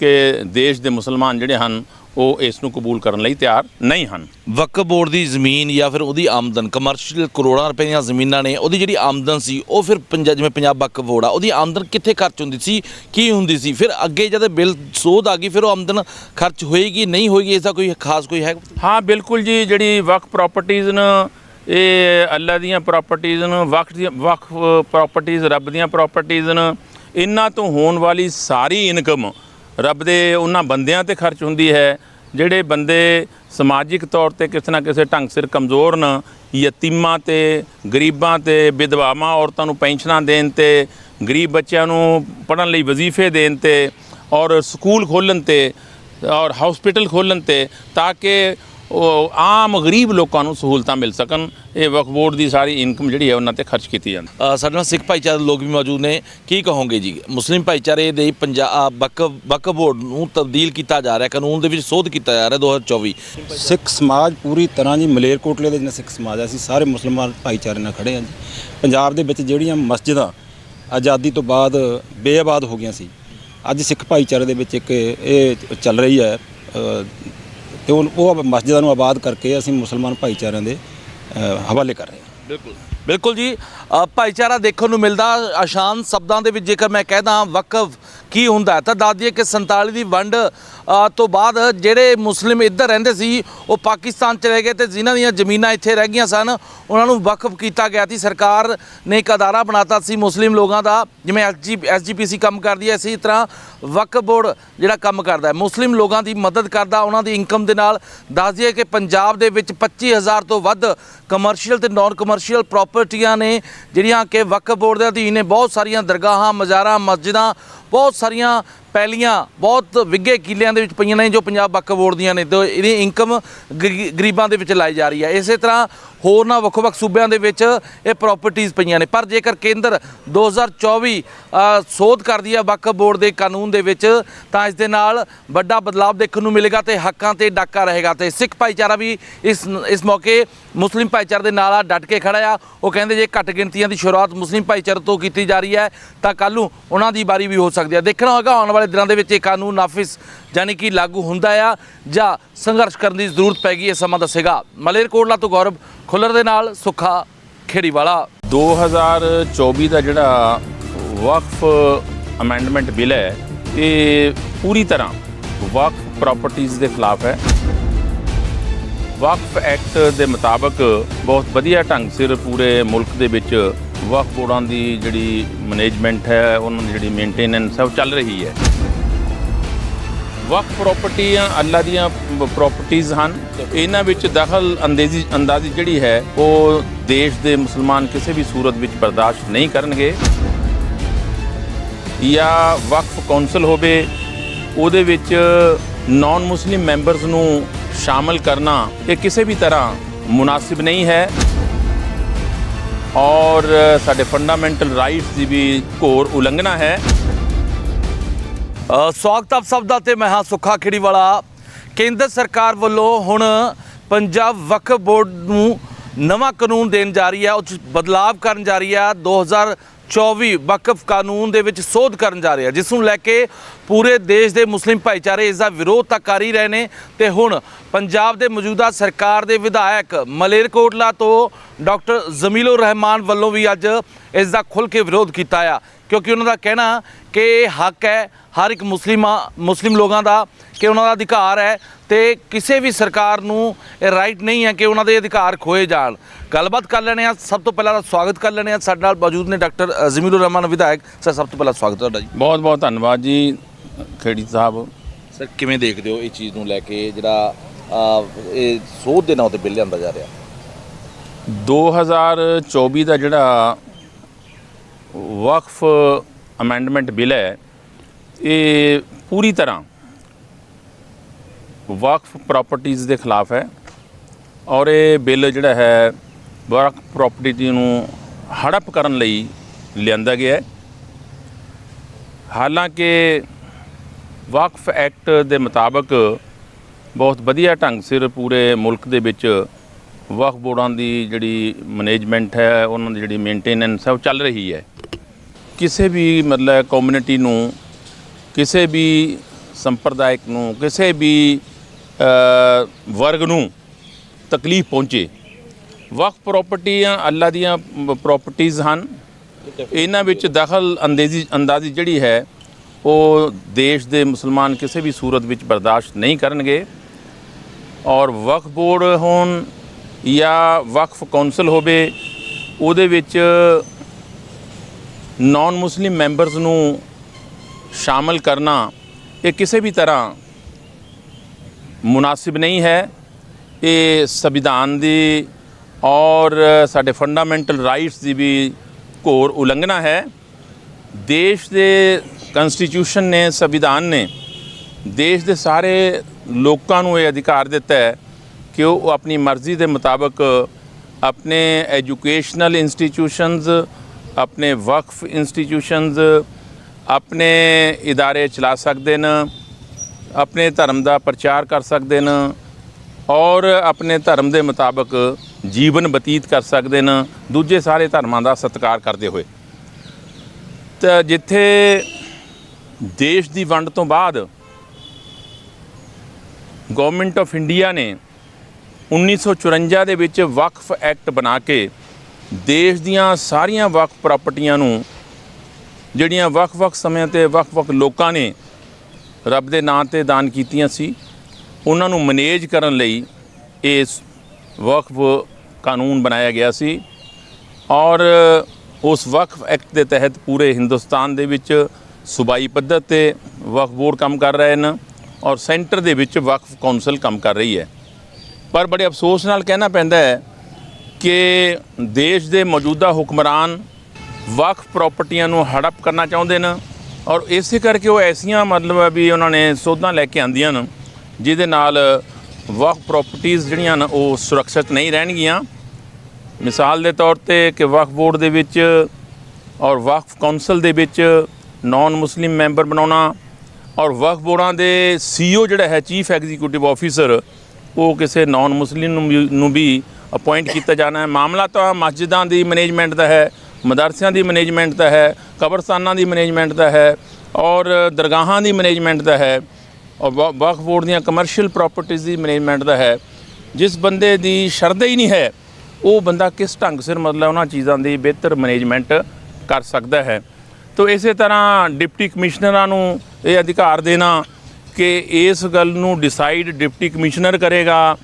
ਕਿ ਦੇਸ਼ ਦੇ ਮੁਸਲਮਾਨ ਜਿਹੜੇ ਹਨ ਉਹ ਇਸ ਨੂੰ ਕਬੂਲ ਕਰਨ ਲਈ ਤਿਆਰ ਨਹੀਂ ਹਨ। ਵਕਫ ਬੋਰਡ ਦੀ ਜ਼ਮੀਨ ਜਾਂ ਫਿਰ ਉਹਦੀ ਆਮਦਨ ਕਮਰਸ਼ੀਅਲ ਕਰੋੜਾਂ ਰੁਪਏ ਦੀਆਂ ਜ਼ਮੀਨਾਂ ਨੇ ਉਹਦੀ ਜਿਹੜੀ ਆਮਦਨ ਸੀ ਉਹ ਫਿਰ ਪੰਜਾਬ ਜਿਵੇਂ ਪੰਜਾਬ ਵਕਫ ਬੋਰਡ ਆ ਉਹਦੀ ਆਮਦਨ ਕਿੱਥੇ ਖਰਚ ਹੁੰਦੀ ਸੀ ਕੀ ਹੁੰਦੀ ਸੀ? ਫਿਰ ਅੱਗੇ ਜਦ ਬਿੱਲ ਸੋਧ ਆ ਗਈ ਫਿਰ ਉਹ ਆਮਦਨ ਖਰਚ ਹੋਏਗੀ ਨਹੀਂ ਹੋਏਗੀ ਇਸ ਦਾ ਕੋਈ ਖਾਸ ਕੋਈ ਹੈ? ਹਾਂ ਬਿਲਕੁਲ ਜੀ ਜਿਹੜੀ ਵਕਫ ਪ੍ਰਾਪਰਟੀਆਂ ਨੇ ਇਹ ਅੱਲਾ ਦੀਆਂ ਪ੍ਰਾਪਰਟੀਆਂ ਨੇ ਵਕਫ ਦੀਆਂ ਵਕਫ ਪ੍ਰਾਪਰਟੀਆਂ ਰੱਬ ਦੀਆਂ ਪ੍ਰਾਪਰਟੀਆਂ ਨੇ ਇਹਨਾਂ ਤੋਂ ਹੋਣ ਵਾਲੀ ਸਾਰੀ ਇਨਕਮ ਰੱਬ ਦੇ ਉਹਨਾਂ ਬੰਦਿਆਂ ਤੇ ਖਰਚ ਹੁੰਦੀ ਹੈ, ਜਿਹੜੇ ਬੰਦੇ ਸਮਾਜਿਕ ਤੌਰ ਤੇ ਕਿਸੇ ਨਾ ਕਿਸੇ ਢੰਗ ਸਿਰ ਕਮਜ਼ੋਰ ਨੇ, ਯਤੀਮਾਂ ਤੇ, ਗਰੀਬਾਂ ਤੇ, ਵਿਧਵਾਵਾਂ ਔਰਤਾਂ ਨੂੰ ਪੈਨਸ਼ਨਾਂ ਦੇਣ ਤੇ, ਗਰੀਬ ਬੱਚਿਆਂ ਨੂੰ ਪੜ੍ਹਨ ਲਈ ਵਜ਼ੀਫੇ ਦੇਣ ਤੇ ਔਰ ਸਕੂਲ ਖੋਲ੍ਹਣ ਤੇ ਔਰ ਹਸਪੀਟਲ ਖੋਲ੍ਹਣ ਤੇ, ਤਾਂ ਕਿ ਆਮ ਗਰੀਬ ਲੋਕਾਂ ਨੂੰ ਸਹੂਲਤਾਂ ਮਿਲ ਸਕਣ ਇਹ ਵਕਫ ਬੋਰਡ ਦੀ ਸਾਰੀ ਇਨਕਮ ਜਿਹੜੀ ਹੈ ਉਹਨਾਂ ਤੇ ਖਰਚ ਕੀਤੀ ਜਾਂਦੀ ਸਾਡੇ ਨਾਲ ਸਿੱਖ ਭਾਈਚਾਰੇ ਦੇ ਲੋਕ ਵੀ ਮੌਜੂਦ ਨੇ। ਕੀ ਕਹੋਗੇ ਜੀ? ਮੁਸਲਿਮ ਭਾਈਚਾਰੇ ਦੇ ਪੰਜਾਬ ਵਕਫ ਵਕਫ ਬੋਰਡ ਨੂੰ ਤਬਦੀਲ ਕੀਤਾ ਜਾ ਰਿਹਾ ਕਾਨੂੰਨ ਦੇ ਵਿੱਚ ਸੋਧ ਕੀਤਾ ਜਾ ਰਿਹਾ 2024 ਸਿੱਖ ਸਮਾਜ ਪੂਰੀ ਤਰ੍ਹਾਂ ਜੀ ਮਲੇਰਕੋਟਲੇ ਦੇ ਜਿੰਨੇ ਸਿੱਖ ਸਮਾਜ ਆ ਅਸੀਂ ਸਾਰੇ ਮੁਸਲਮਾਨ ਭਾਈਚਾਰੇ ਨਾਲ ਖੜੇ ਹਾਂ ਜੀ। ਪੰਜਾਬ ਦੇ ਵਿੱਚ ਜਿਹੜੀਆਂ ਮਸਜਿਦਾਂ ਆਜ਼ਾਦੀ ਤੋਂ ਬਾਅਦ ਬੇਆਬਾਦ ਹੋ ਗਈਆਂ ਸੀ ਅੱਜ ਸਿੱਖ ਭਾਈਚਾਰੇ ਦੇ ਵਿੱਚ ਇੱਕ ਇਹ ਚੱਲ ਰਹੀ ਹੈ ਤੇ ਉਹ ਉਹ ਮਸਜਿਦਾਂ ਨੂੰ ਆਬਾਦ ਕਰਕੇ ਅਸੀਂ ਮੁਸਲਮਾਨ ਭਾਈਚਾਰਿਆਂ ਦੇ ਅ, ਹਵਾਲੇ ਕਰ ਰਹੇ ਹਾਂ। ਬਿਲਕੁਲ। ਬਿਲਕੁਲ ਜੀ। ਅ, ਭਾਈਚਾਰਾ ਦੇਖਣ ਨੂੰ ਮਿਲਦਾ। ਆਸ਼ਾਨ ਸ਼ਬਦਾਂ ਦੇ ਵਿੱਚ ਜੇਕਰ ਮੈਂ ਕਹਿਦਾ ਵਕਫ ਕੀ ਹੁੰਦਾ ਤਾਂ ਦੱਸ ਦਈਏ ਕਿ 47 ਦੀ ਵੰਡ ਤੋਂ ਬਾਅਦ ਜਿਹੜੇ ਮੁਸਲਿਮ ਇੱਧਰ ਰਹਿੰਦੇ ਸੀ, ਉਹ ਪਾਕਿਸਤਾਨ ਚਲੇ ਗਏ ਤੇ ਜਿਨ੍ਹਾਂ ਦੀਆਂ ਜ਼ਮੀਨਾਂ ਇੱਥੇ ਰਹਿ ਗਈਆਂ ਸਨ, ਉਹਨਾਂ ਨੂੰ ਵਕਫ ਕੀਤਾ ਗਿਆ ਸੀ। ਸਰਕਾਰ ਨੇ ਇੱਕ ਅਦਾਰਾ ਬਣਾਤਾ ਸੀ ਮੁਸਲਿਮ ਲੋਕਾਂ ਦਾ, ਜਿਵੇਂ ਐਸਜੀ ਐਸਜੀਪੀਸੀ ਕੰਮ ਕਰਦੀ ਹੈ, ਇਸੇ ਤਰ੍ਹਾਂ ਵਕਫ ਬੋਰਡ ਜਿਹੜਾ ਕੰਮ ਕਰਦਾ ਹੈ। ਮੁਸਲਿਮ ਲੋਕਾਂ ਦੀ ਮਦਦ ਕਰਦਾ, ਉਹਨਾਂ ਦੀ ਇਨਕਮ ਦੇ ਨਾਲ। ਦੱਸ ਦਈਏ ਕਿ ਪੰਜਾਬ ਦੇ ਵਿੱਚ 25000 ਤੋਂ ਵੱਧ ਕਮਰਸ਼ੀਅਲ ਤੇ ਨਾਨ ਕਮਰਸ਼ੀਅਲ ਪ੍ਰਾਪਰਟੀਆਂ ਨੇ, ਜਿਹੜੀਆਂ ਕਿ ਵਕਫ ਬੋਰਡ ਦੇ ਅਧੀਨ ਨੇ। ਬਹੁਤ ਸਾਰੀਆਂ ਦਰਗਾਹਾਂ, ਮਜ਼ਾਰਾਂ, ਮਸਜਿਦਾਂ ਬਹੁਤ ਸਾਰੀਆਂ ਪਹਿਲੀਆਂ ਬਹੁਤ ਵਿੱਗੇ ਕਿੱਲਿਆਂ ਦੇ ਵਿੱਚ ਪਈਆਂ ਨੇ ਜੋ ਪੰਜਾਬ ਵਕਫ ਬੋਰਡ ਦੀਆਂ ਨੇ ਤੇ ਇਹਦੀ ਇਨਕਮ ਗਰੀਬਾਂ ਦੇ ਵਿੱਚ ਲਾਈ ਜਾ ਰਹੀ ਹੈ। ਇਸੇ ਤਰ੍ਹਾਂ ਹੋਰਨਾਂ ਵੱਖ-ਵੱਖ ਸੂਬਿਆਂ ਦੇ ਵਿੱਚ ਇਹ ਪ੍ਰਾਪਰਟੀਆਂ ਪਈਆਂ ਨੇ। ਪਰ ਜੇਕਰ ਕੇਂਦਰ 2024 ਅ, ਸੋਧ ਕਰਦੀ ਹੈ ਵਕਫ ਬੋਰਡ ਦੇ ਕਾਨੂੰਨ ਦੇ ਵਿੱਚ ਤਾਂ ਇਸ ਦੇ ਨਾਲ ਵੱਡਾ ਬਦਲਾਅ ਦੇਖਣ ਨੂੰ ਮਿਲੇਗਾ ਤੇ ਹੱਕਾਂ ਤੇ ਡਾਕਾ ਰਹੇਗਾ। ਤੇ ਸਿੱਖ ਭਾਈਚਾਰਾ ਵੀ ਇਸ ਇਸ ਮੌਕੇ ਮੁਸਲਿਮ ਭਾਈਚਾਰੇ ਦੇ ਨਾਲ ਆ ਡਟ ਕੇ ਖੜਾ ਆ। ਉਹ ਕਹਿੰਦੇ ਜੇ ਘੱਟ ਗਿਣਤੀਆਂ ਦੀ ਸ਼ੁਰੂਆਤ ਮੁਸਲਿਮ ਭਾਈਚਾਰੇ ਤੋਂ ਕੀਤੀ ਜਾ ਰਹੀ ਹੈ ਤਾਂ ਕੱਲ੍ਹ ਨੂੰ ਉਹਨਾਂ ਦੀ ਵਾਰੀ ਵੀ ਹੋ ਸਕਦੀ ਹੈ। ਦੇਖਣਾ ਹੋਵੇਗਾ ਆਉਣ ਵਾਲੇ ਦਿਨਾਂ ਦੇ ਵਿੱਚ ਇਹ ਕਾਨੂੰਨ ਨਾਫਿਜ਼ ਯਾਨੀ ਕਿ ਲਾਗੂ ਹੁੰਦਾ ਆ ਜਾਂ ਸੰਘਰਸ਼ ਕਰਨ ਦੀ ਜ਼ਰੂਰਤ ਪੈ ਗਈ, ਇਹ ਸਮਾਂ ਦੱਸੇਗਾ। ਮਲੇਰਕੋਟਲਾ ਤੋਂ ਗੌਰਵ ਖੁੱਲਰ ਦੇ ਨਾਲ ਸੁੱਖਾ ਖੇੜੀਵਾਲਾ। 2024 ਦਾ ਜਿਹੜਾ ਵਕਫ ਅਮੈਂਡਮੈਂਟ ਬਿੱਲ ਹੈ, ਇਹ ਪੂਰੀ ਤਰ੍ਹਾਂ ਵਕਫ ਪ੍ਰਾਪਰਟੀਆਂ ਦੇ ਖਿਲਾਫ ਹੈ। ਵਕਫ ਐਕਟ ਦੇ ਮੁਤਾਬਕ ਬਹੁਤ ਵਧੀਆ ਢੰਗ ਸਿਰ ਪੂਰੇ ਮੁਲਕ ਦੇ ਵਿੱਚ ਵਕਫ ਬੋਰਡਾਂ ਦੀ ਜਿਹੜੀ ਮੈਨੇਜਮੈਂਟ ਹੈ, ਉਹਨਾਂ ਦੀ ਜਿਹੜੀ ਮੇਨਟੇਨੈਂਸ ਹੈ, ਉਹ ਚੱਲ ਰਹੀ ਹੈ। ਵਕਫ ਪ੍ਰਾਪਰਟੀਆਂ ਅੱਲਾ ਦੀਆਂ ਪ੍ਰਾਪਰਟੀਆਂ ਹਨ। ਇਹਨਾਂ ਵਿੱਚ ਦਖਲ ਅੰਦੇਜ਼ੀ, ਅੰਦਾਜ਼ੀ ਜਿਹੜੀ ਹੈ, ਉਹ ਦੇਸ਼ ਦੇ ਮੁਸਲਮਾਨ ਕਿਸੇ ਵੀ ਸੂਰਤ ਵਿੱਚ ਬਰਦਾਸ਼ਤ ਨਹੀਂ ਕਰਨਗੇ। ਜਾਂ ਵਕਫ ਕੌਂਸਲ ਹੋਵੇ, ਉਹਦੇ ਵਿੱਚ ਨਾਨ ਮੁਸਲਿਮ ਮੈਂਬਰਸ ਨੂੰ ਸ਼ਾਮਲ ਕਰਨਾ ਇਹ ਕਿਸੇ ਵੀ ਤਰ੍ਹਾਂ ਮੁਨਾਸਿਬ ਨਹੀਂ ਹੈ। ਔਰ ਸਾਡੇ ਫੰਡਾਮੈਂਟਲ ਰਾਈਟਸ ਦੀ ਵੀ ਘੋਰ ਉਲੰਘਣਾ ਹੈ। ਸਵਾਗਤ ਆਪ ਸਭ ਦਾ ਤੇ ਮੈਂ ਹਾਂ ਸੁੱਖਾ ਖੇੜੀਵਾਲਾ। ਕੇਂਦਰ ਸਰਕਾਰ ਵੱਲੋਂ ਹੁਣ ਪੰਜਾਬ ਵਕਫ ਬੋਰਡ ਨੂੰ ਨਵਾਂ ਕਾਨੂੰਨ ਦੇਣ ਜਾ ਰਹੀ ਹੈ ਉਹ 'ਚ ਬਦਲਾਅ ਕਰਨ ਜਾ ਰਹੀ ਹੈ 2024 ਵਕਫ ਕਾਨੂੰਨ ਦੇ ਵਿੱਚ ਸੋਧ ਕਰਨ ਜਾ ਰਹੀ ਹੈ ਜਿਸ ਨੂੰ ਲੈ ਕੇ ਪੂਰੇ ਦੇਸ਼ ਦੇ ਮੁਸਲਿਮ ਭਾਈਚਾਰੇ ਇਸ ਦਾ ਵਿਰੋਧ ਤਾਂ ਕਰ ਹੀ ਰਹੇ ਨੇ। ਤੇ ਹੁਣ ਪੰਜਾਬ ਦੇ ਮੌਜੂਦਾ ਸਰਕਾਰ ਦੇ ਵਿਧਾਇਕ ਮਲੇਰਕੋਟਲਾ ਤੋਂ ਡਾਕਟਰ ਜ਼ਮੀਲੁਰ ਰਹਿਮਾਨ ਵੱਲੋਂ ਵੀ ਅੱਜ ਇਸ ਦਾ ਖੁੱਲ੍ਹ ਕੇ ਵਿਰੋਧ ਕੀਤਾ ਆ। ਕਿਉਂਕਿ ਉਹਨਾਂ ਦਾ ਕਹਿਣਾ ਕਿ ਇਹ ਹੱਕ ਹੈ ਹਰ ਇੱਕ ਮੁਸਲਿਮਾਂ ਮੁਸਲਿਮ ਲੋਕਾਂ ਦਾ ਕਿ ਉਹਨਾਂ ਦਾ ਅਧਿਕਾਰ ਹੈ ਤੇ ਕਿਸੇ ਵੀ ਸਰਕਾਰ ਨੂੰ ਇਹ ਰਾਈਟ ਨਹੀਂ ਹੈ ਕਿ ਉਹਨਾਂ ਦੇ ਅਧਿਕਾਰ ਖੋਏ ਜਾਣ। ਗੱਲਬਾਤ ਕਰ ਲੈਣੇ ਆ ਸਭ ਤੋਂ ਪਹਿਲਾਂ ਸਵਾਗਤ ਕਰ ਲੈਣੇ ਆ ਸਾਡੇ ਨਾਲ ਮੌਜੂਦ ਨੇ ਡਾਕਟਰ ਜ਼ਮੀਲੁਰ ਰਹਿਮਾਨ ਵਿਧਾਇਕ। ਸਰ ਸਭ ਤੋਂ ਪਹਿਲਾਂ ਸਵਾਗਤ ਤੁਹਾਡਾ ਜੀ। ਬਹੁਤ ਬਹੁਤ ਧੰਨਵਾਦ ਜੀ ਖੇੜੀ ਸਾਹਿਬ। ਸਰ ਕਿਵੇਂ ਦੇਖਦੇ ਹੋ ਇਹ ਚੀਜ਼ ਨੂੰ ਲੈ ਕੇ ਜਿਹੜਾ ਇਹ ਸੋਧ ਦੇ ਨਾਂ ਤੇ ਬਿੱਲ ਲਿਆਂਦਾ ਜਾ ਰਿਹਾ? 2024 ਦਾ ਜਿਹੜਾ ਵਕਫ ਅਮੈਂਡਮੈਂਟ ਬਿੱਲ ਹੈ, ਇਹ ਪੂਰੀ ਤਰ੍ਹਾਂ ਵਕਫ ਪ੍ਰਾਪਰਟੀਆਂ ਦੇ ਖਿਲਾਫ ਹੈ ਔਰ ਇਹ ਬਿੱਲ ਜਿਹੜਾ ਹੈ, ਵਕਫ ਪ੍ਰਾਪਰਟੀ ਨੂੰ ਹੜਪ ਕਰਨ ਲਈ ਲਿਆਂਦਾ ਗਿਆ ਹੈ। ਹਾਲਾਂਕਿ ਵਕਫ ਐਕਟ ਦੇ ਮੁਤਾਬਕ ਬਹੁਤ ਵਧੀਆ ਢੰਗ ਸਿਰ ਪੂਰੇ ਮੁਲਕ ਦੇ ਵਿੱਚ ਵਕਫ ਬੋਰਡਾਂ ਦੀ ਜਿਹੜੀ ਮੈਨੇਜਮੈਂਟ ਹੈ, ਉਹਨਾਂ ਦੀ ਜਿਹੜੀ ਮੇਨਟੇਨੈਂਸ ਹੈ, ਉਹ ਚੱਲ ਰਹੀ ਹੈ। ਕਿਸੇ ਵੀ ਮਤਲਬ ਕਮਿਊਨਿਟੀ ਨੂੰ, ਕਿਸੇ ਵੀ ਸੰਪਰਦਾਇਕ ਨੂੰ, ਕਿਸੇ ਵੀ ਵਰਗ ਨੂੰ ਤਕਲੀਫ ਪਹੁੰਚੇ। ਵਕਫ ਪ੍ਰਾਪਰਟੀਆਂ ਅੱਲਾ ਦੀਆਂ ਪ੍ਰਾਪਰਟੀਆਂ ਹਨ। ਇਹਨਾਂ ਵਿੱਚ ਦਖਲ ਅੰਦੇਜ਼ੀ, ਅੰਦਾਜ਼ੀ ਜਿਹੜੀ ਹੈ, ਉਹ ਦੇਸ਼ ਦੇ ਮੁਸਲਮਾਨ ਕਿਸੇ ਵੀ ਸੂਰਤ ਵਿੱਚ ਬਰਦਾਸ਼ਤ ਨਹੀਂ ਕਰਨਗੇ। ਔਰ ਵਕਫ ਬੋਰਡ ਹੋਣ ਜਾਂ ਵਕਫ ਕੌਂਸਲ ਹੋਵੇ, ਉਹਦੇ ਵਿੱਚ ਨਾਨ ਮੁਸਲਿਮ ਮੈਂਬਰਸ ਨੂੰ ਸ਼ਾਮਲ ਕਰਨਾ ਇਹ ਕਿਸੇ ਵੀ ਤਰ੍ਹਾਂ ਮੁਨਾਸਿਬ ਨਹੀਂ ਹੈ। ਇਹ ਸੰਵਿਧਾਨ ਦੀ ਔਰ ਸਾਡੇ ਫੰਡਾਮੈਂਟਲ ਰਾਈਟਸ ਦੀ ਵੀ ਘੋਰ ਉਲੰਘਣਾ ਹੈ। ਦੇਸ਼ ਦੇ ਕਨਸਟੀਟਿਊਸ਼ਨ ਨੇ, ਸੰਵਿਧਾਨ ਨੇ, ਦੇਸ਼ ਦੇ ਸਾਰੇ ਲੋਕਾਂ ਨੂੰ ਇਹ ਅਧਿਕਾਰ ਦਿੱਤਾ ਹੈ ਕਿ ਉਹ ਆਪਣੀ ਮਰਜ਼ੀ ਦੇ ਮੁਤਾਬਕ ਆਪਣੇ ਐਜੂਕੇਸ਼ਨਲ ਇੰਸਟੀਟਿਊਸ਼ਨਸ ਆਪਣੇ ਵਕਫ ਇੰਸਟੀਟਿਊਸ਼ਨਸ ਆਪਣੇ ਇਦਾਰੇ ਚਲਾ ਸਕਦੇ ਨੇ, ਆਪਣੇ ਧਰਮ ਦਾ ਪ੍ਰਚਾਰ ਕਰ ਸਕਦੇ ਨੇ ਔਰ ਆਪਣੇ ਧਰਮ ਦੇ ਮੁਤਾਬਕ ਜੀਵਨ ਬਤੀਤ ਕਰ ਸਕਦੇ ਨੇ, ਦੂਜੇ ਸਾਰੇ ਧਰਮਾਂ ਦਾ ਸਤਿਕਾਰ ਕਰਦੇ ਹੋਏ। ਤਾਂ ਜਿੱਥੇ ਦੇਸ਼ ਦੀ ਵੰਡ ਤੋਂ ਬਾਅਦ ਗਵਰਨਮੈਂਟ ਆਫ ਇੰਡੀਆ ਨੇ 1954 ਦੇ ਵਿੱਚ ਵਕਫ ਐਕਟ ਬਣਾ ਕੇ ਦੇਸ਼ ਦੀਆਂ ਸਾਰੀਆਂ ਵਕਫ ਪ੍ਰਾਪਰਟੀਆਂ ਨੂੰ, ਜਿਹੜੀਆਂ ਵੱਖ-ਵੱਖ ਸਮਿਆਂ ਤੇ ਵੱਖ-ਵੱਖ ਲੋਕਾਂ ਨੇ ਰੱਬ ਦੇ ਨਾਂ ਤੇ ਦਾਨ ਕੀਤੀਆਂ ਸੀ, ਉਹਨਾਂ ਨੂੰ ਮੈਨੇਜ ਕਰਨ ਲਈ ਇਸ ਵਕਫ ਕਾਨੂੰਨ ਬਣਾਇਆ ਗਿਆ ਸੀ ਔਰ ਉਸ ਵਕਫ ਐਕਟ ਦੇ ਤਹਿਤ ਪੂਰੇ ਹਿੰਦੁਸਤਾਨ ਦੇ ਵਿੱਚ ਸੂਬਾਈ ਪੱਧਰ ਤੇ ਵਕਫ ਬੋਰਡ ਕੰਮ ਕਰ ਰਹੇ ਨੇ ਔਰ ਸੈਂਟਰ ਦੇ ਵਿੱਚ ਵਕਫ ਕੌਂਸਲ ਕੰਮ ਕਰ ਰਹੀ ਹੈ। ਪਰ ਬੜੇ ਅਫਸੋਸ ਨਾਲ ਕਹਿਣਾ ਪੈਂਦਾ ਹੈ ਕਿ ਦੇਸ਼ ਦੇ ਮੌਜੂਦਾ ਹੁਕਮਰਾਨ ਵਕਫ ਪ੍ਰਾਪਰਟੀਆਂ ਨੂੰ ਹੜਪ ਕਰਨਾ ਚਾਹੁੰਦੇ ਨੇ ਔਰ ਇਸੇ ਕਰਕੇ ਉਹ ਐਸੀਆਂ ਮਤਲਬ ਹੈ ਵੀ ਉਹਨਾਂ ਨੇ ਸੋਧਾਂ ਲੈ ਕੇ ਆਂਦੀਆਂ ਨੇ, ਜਿਹਦੇ ਨਾਲ ਵਕਫ ਪ੍ਰਾਪਰਟੀਆਂ ਜਿਹੜੀਆਂ ਨੇ ਉਹ ਸੁਰੱਖਿਅਤ ਨਹੀਂ ਰਹਿਣਗੀਆਂ। ਮਿਸਾਲ ਦੇ ਤੌਰ ਤੇ ਕਿ ਵਕਫ ਬੋਰਡ ਦੇ ਵਿੱਚ ਔਰ ਵਕਫ ਕੌਂਸਲ ਦੇ ਵਿੱਚ ਨਾਨ ਮੁਸਲਿਮ ਮੈਂਬਰ ਬਣਾਉਣਾ ਔਰ ਵਕਫ ਬੋਰਡਾਂ ਦੇ ਸੀਈਓ ਜਿਹੜਾ ਹੈ, ਚੀਫ ਐਗਜ਼ੀਕਿਊਟਿਵ ਆਫੀਸਰ ਉਹ ਕਿਸੇ ਨਾਨ ਮੁਸਲਿਮ ਨੂੰ ਵੀ- ਨੂੰ ਵੀ ਅਪਾਇੰਟ ਕੀਤਾ ਜਾਣਾ ਹੈ। ਮਾਮਲਾ ਤਾਂ ਮਸਜਿਦਾਂ ਦੀ ਮੈਨੇਜਮੈਂਟ ਦਾ ਹੈ, ਮਦਰਸਿਆਂ ਦੀ ਮੈਨੇਜਮੈਂਟ ਦਾ ਹੈ, ਕਬਰਸਤਾਨਾਂ ਦੀ ਮੈਨੇਜਮੈਂਟ ਦਾ ਹੈ ਔਰ ਦਰਗਾਹਾਂ ਦੀ ਮੈਨੇਜਮੈਂਟ ਦਾ ਹੈ ਔਰ ਵ- ਵਕਫ ਬੋਰਡ ਦੀਆਂ ਕਮਰਸ਼ੀਅਲ ਪ੍ਰਾਪਰਟੀਆਂ ਦੀ ਮੈਨੇਜਮੈਂਟ ਦਾ ਹੈ। ਜਿਸ ਬੰਦੇ ਦੀ ਸ਼ਰਧਾ ਹੀ ਨਹੀਂ ਹੈ, ਉਹ ਬੰਦਾ ਕਿਸ ਢੰਗ ਸਿਰ ਮਤਲਬ ਉਹਨਾਂ ਚੀਜ਼ਾਂ ਦੀ ਬਿਹਤਰ ਮੈਨੇਜਮੈਂਟ ਕਰ ਸਕਦਾ ਹੈ। ਤੋ ਇਸੇ ਤਰ੍ਹਾਂ ਡਿਪਟੀ ਕਮਿਸ਼ਨਰਾਂ ਨੂੰ ਇਹ ਅਧਿਕਾਰ ਦੇਣਾ ਕਿ ਇਸ ਗੱਲ ਨੂੰ ਡਿਸਾਈਡ ਡਿਪਟੀ ਕਮਿਸ਼ਨਰ ਕਰੇਗਾ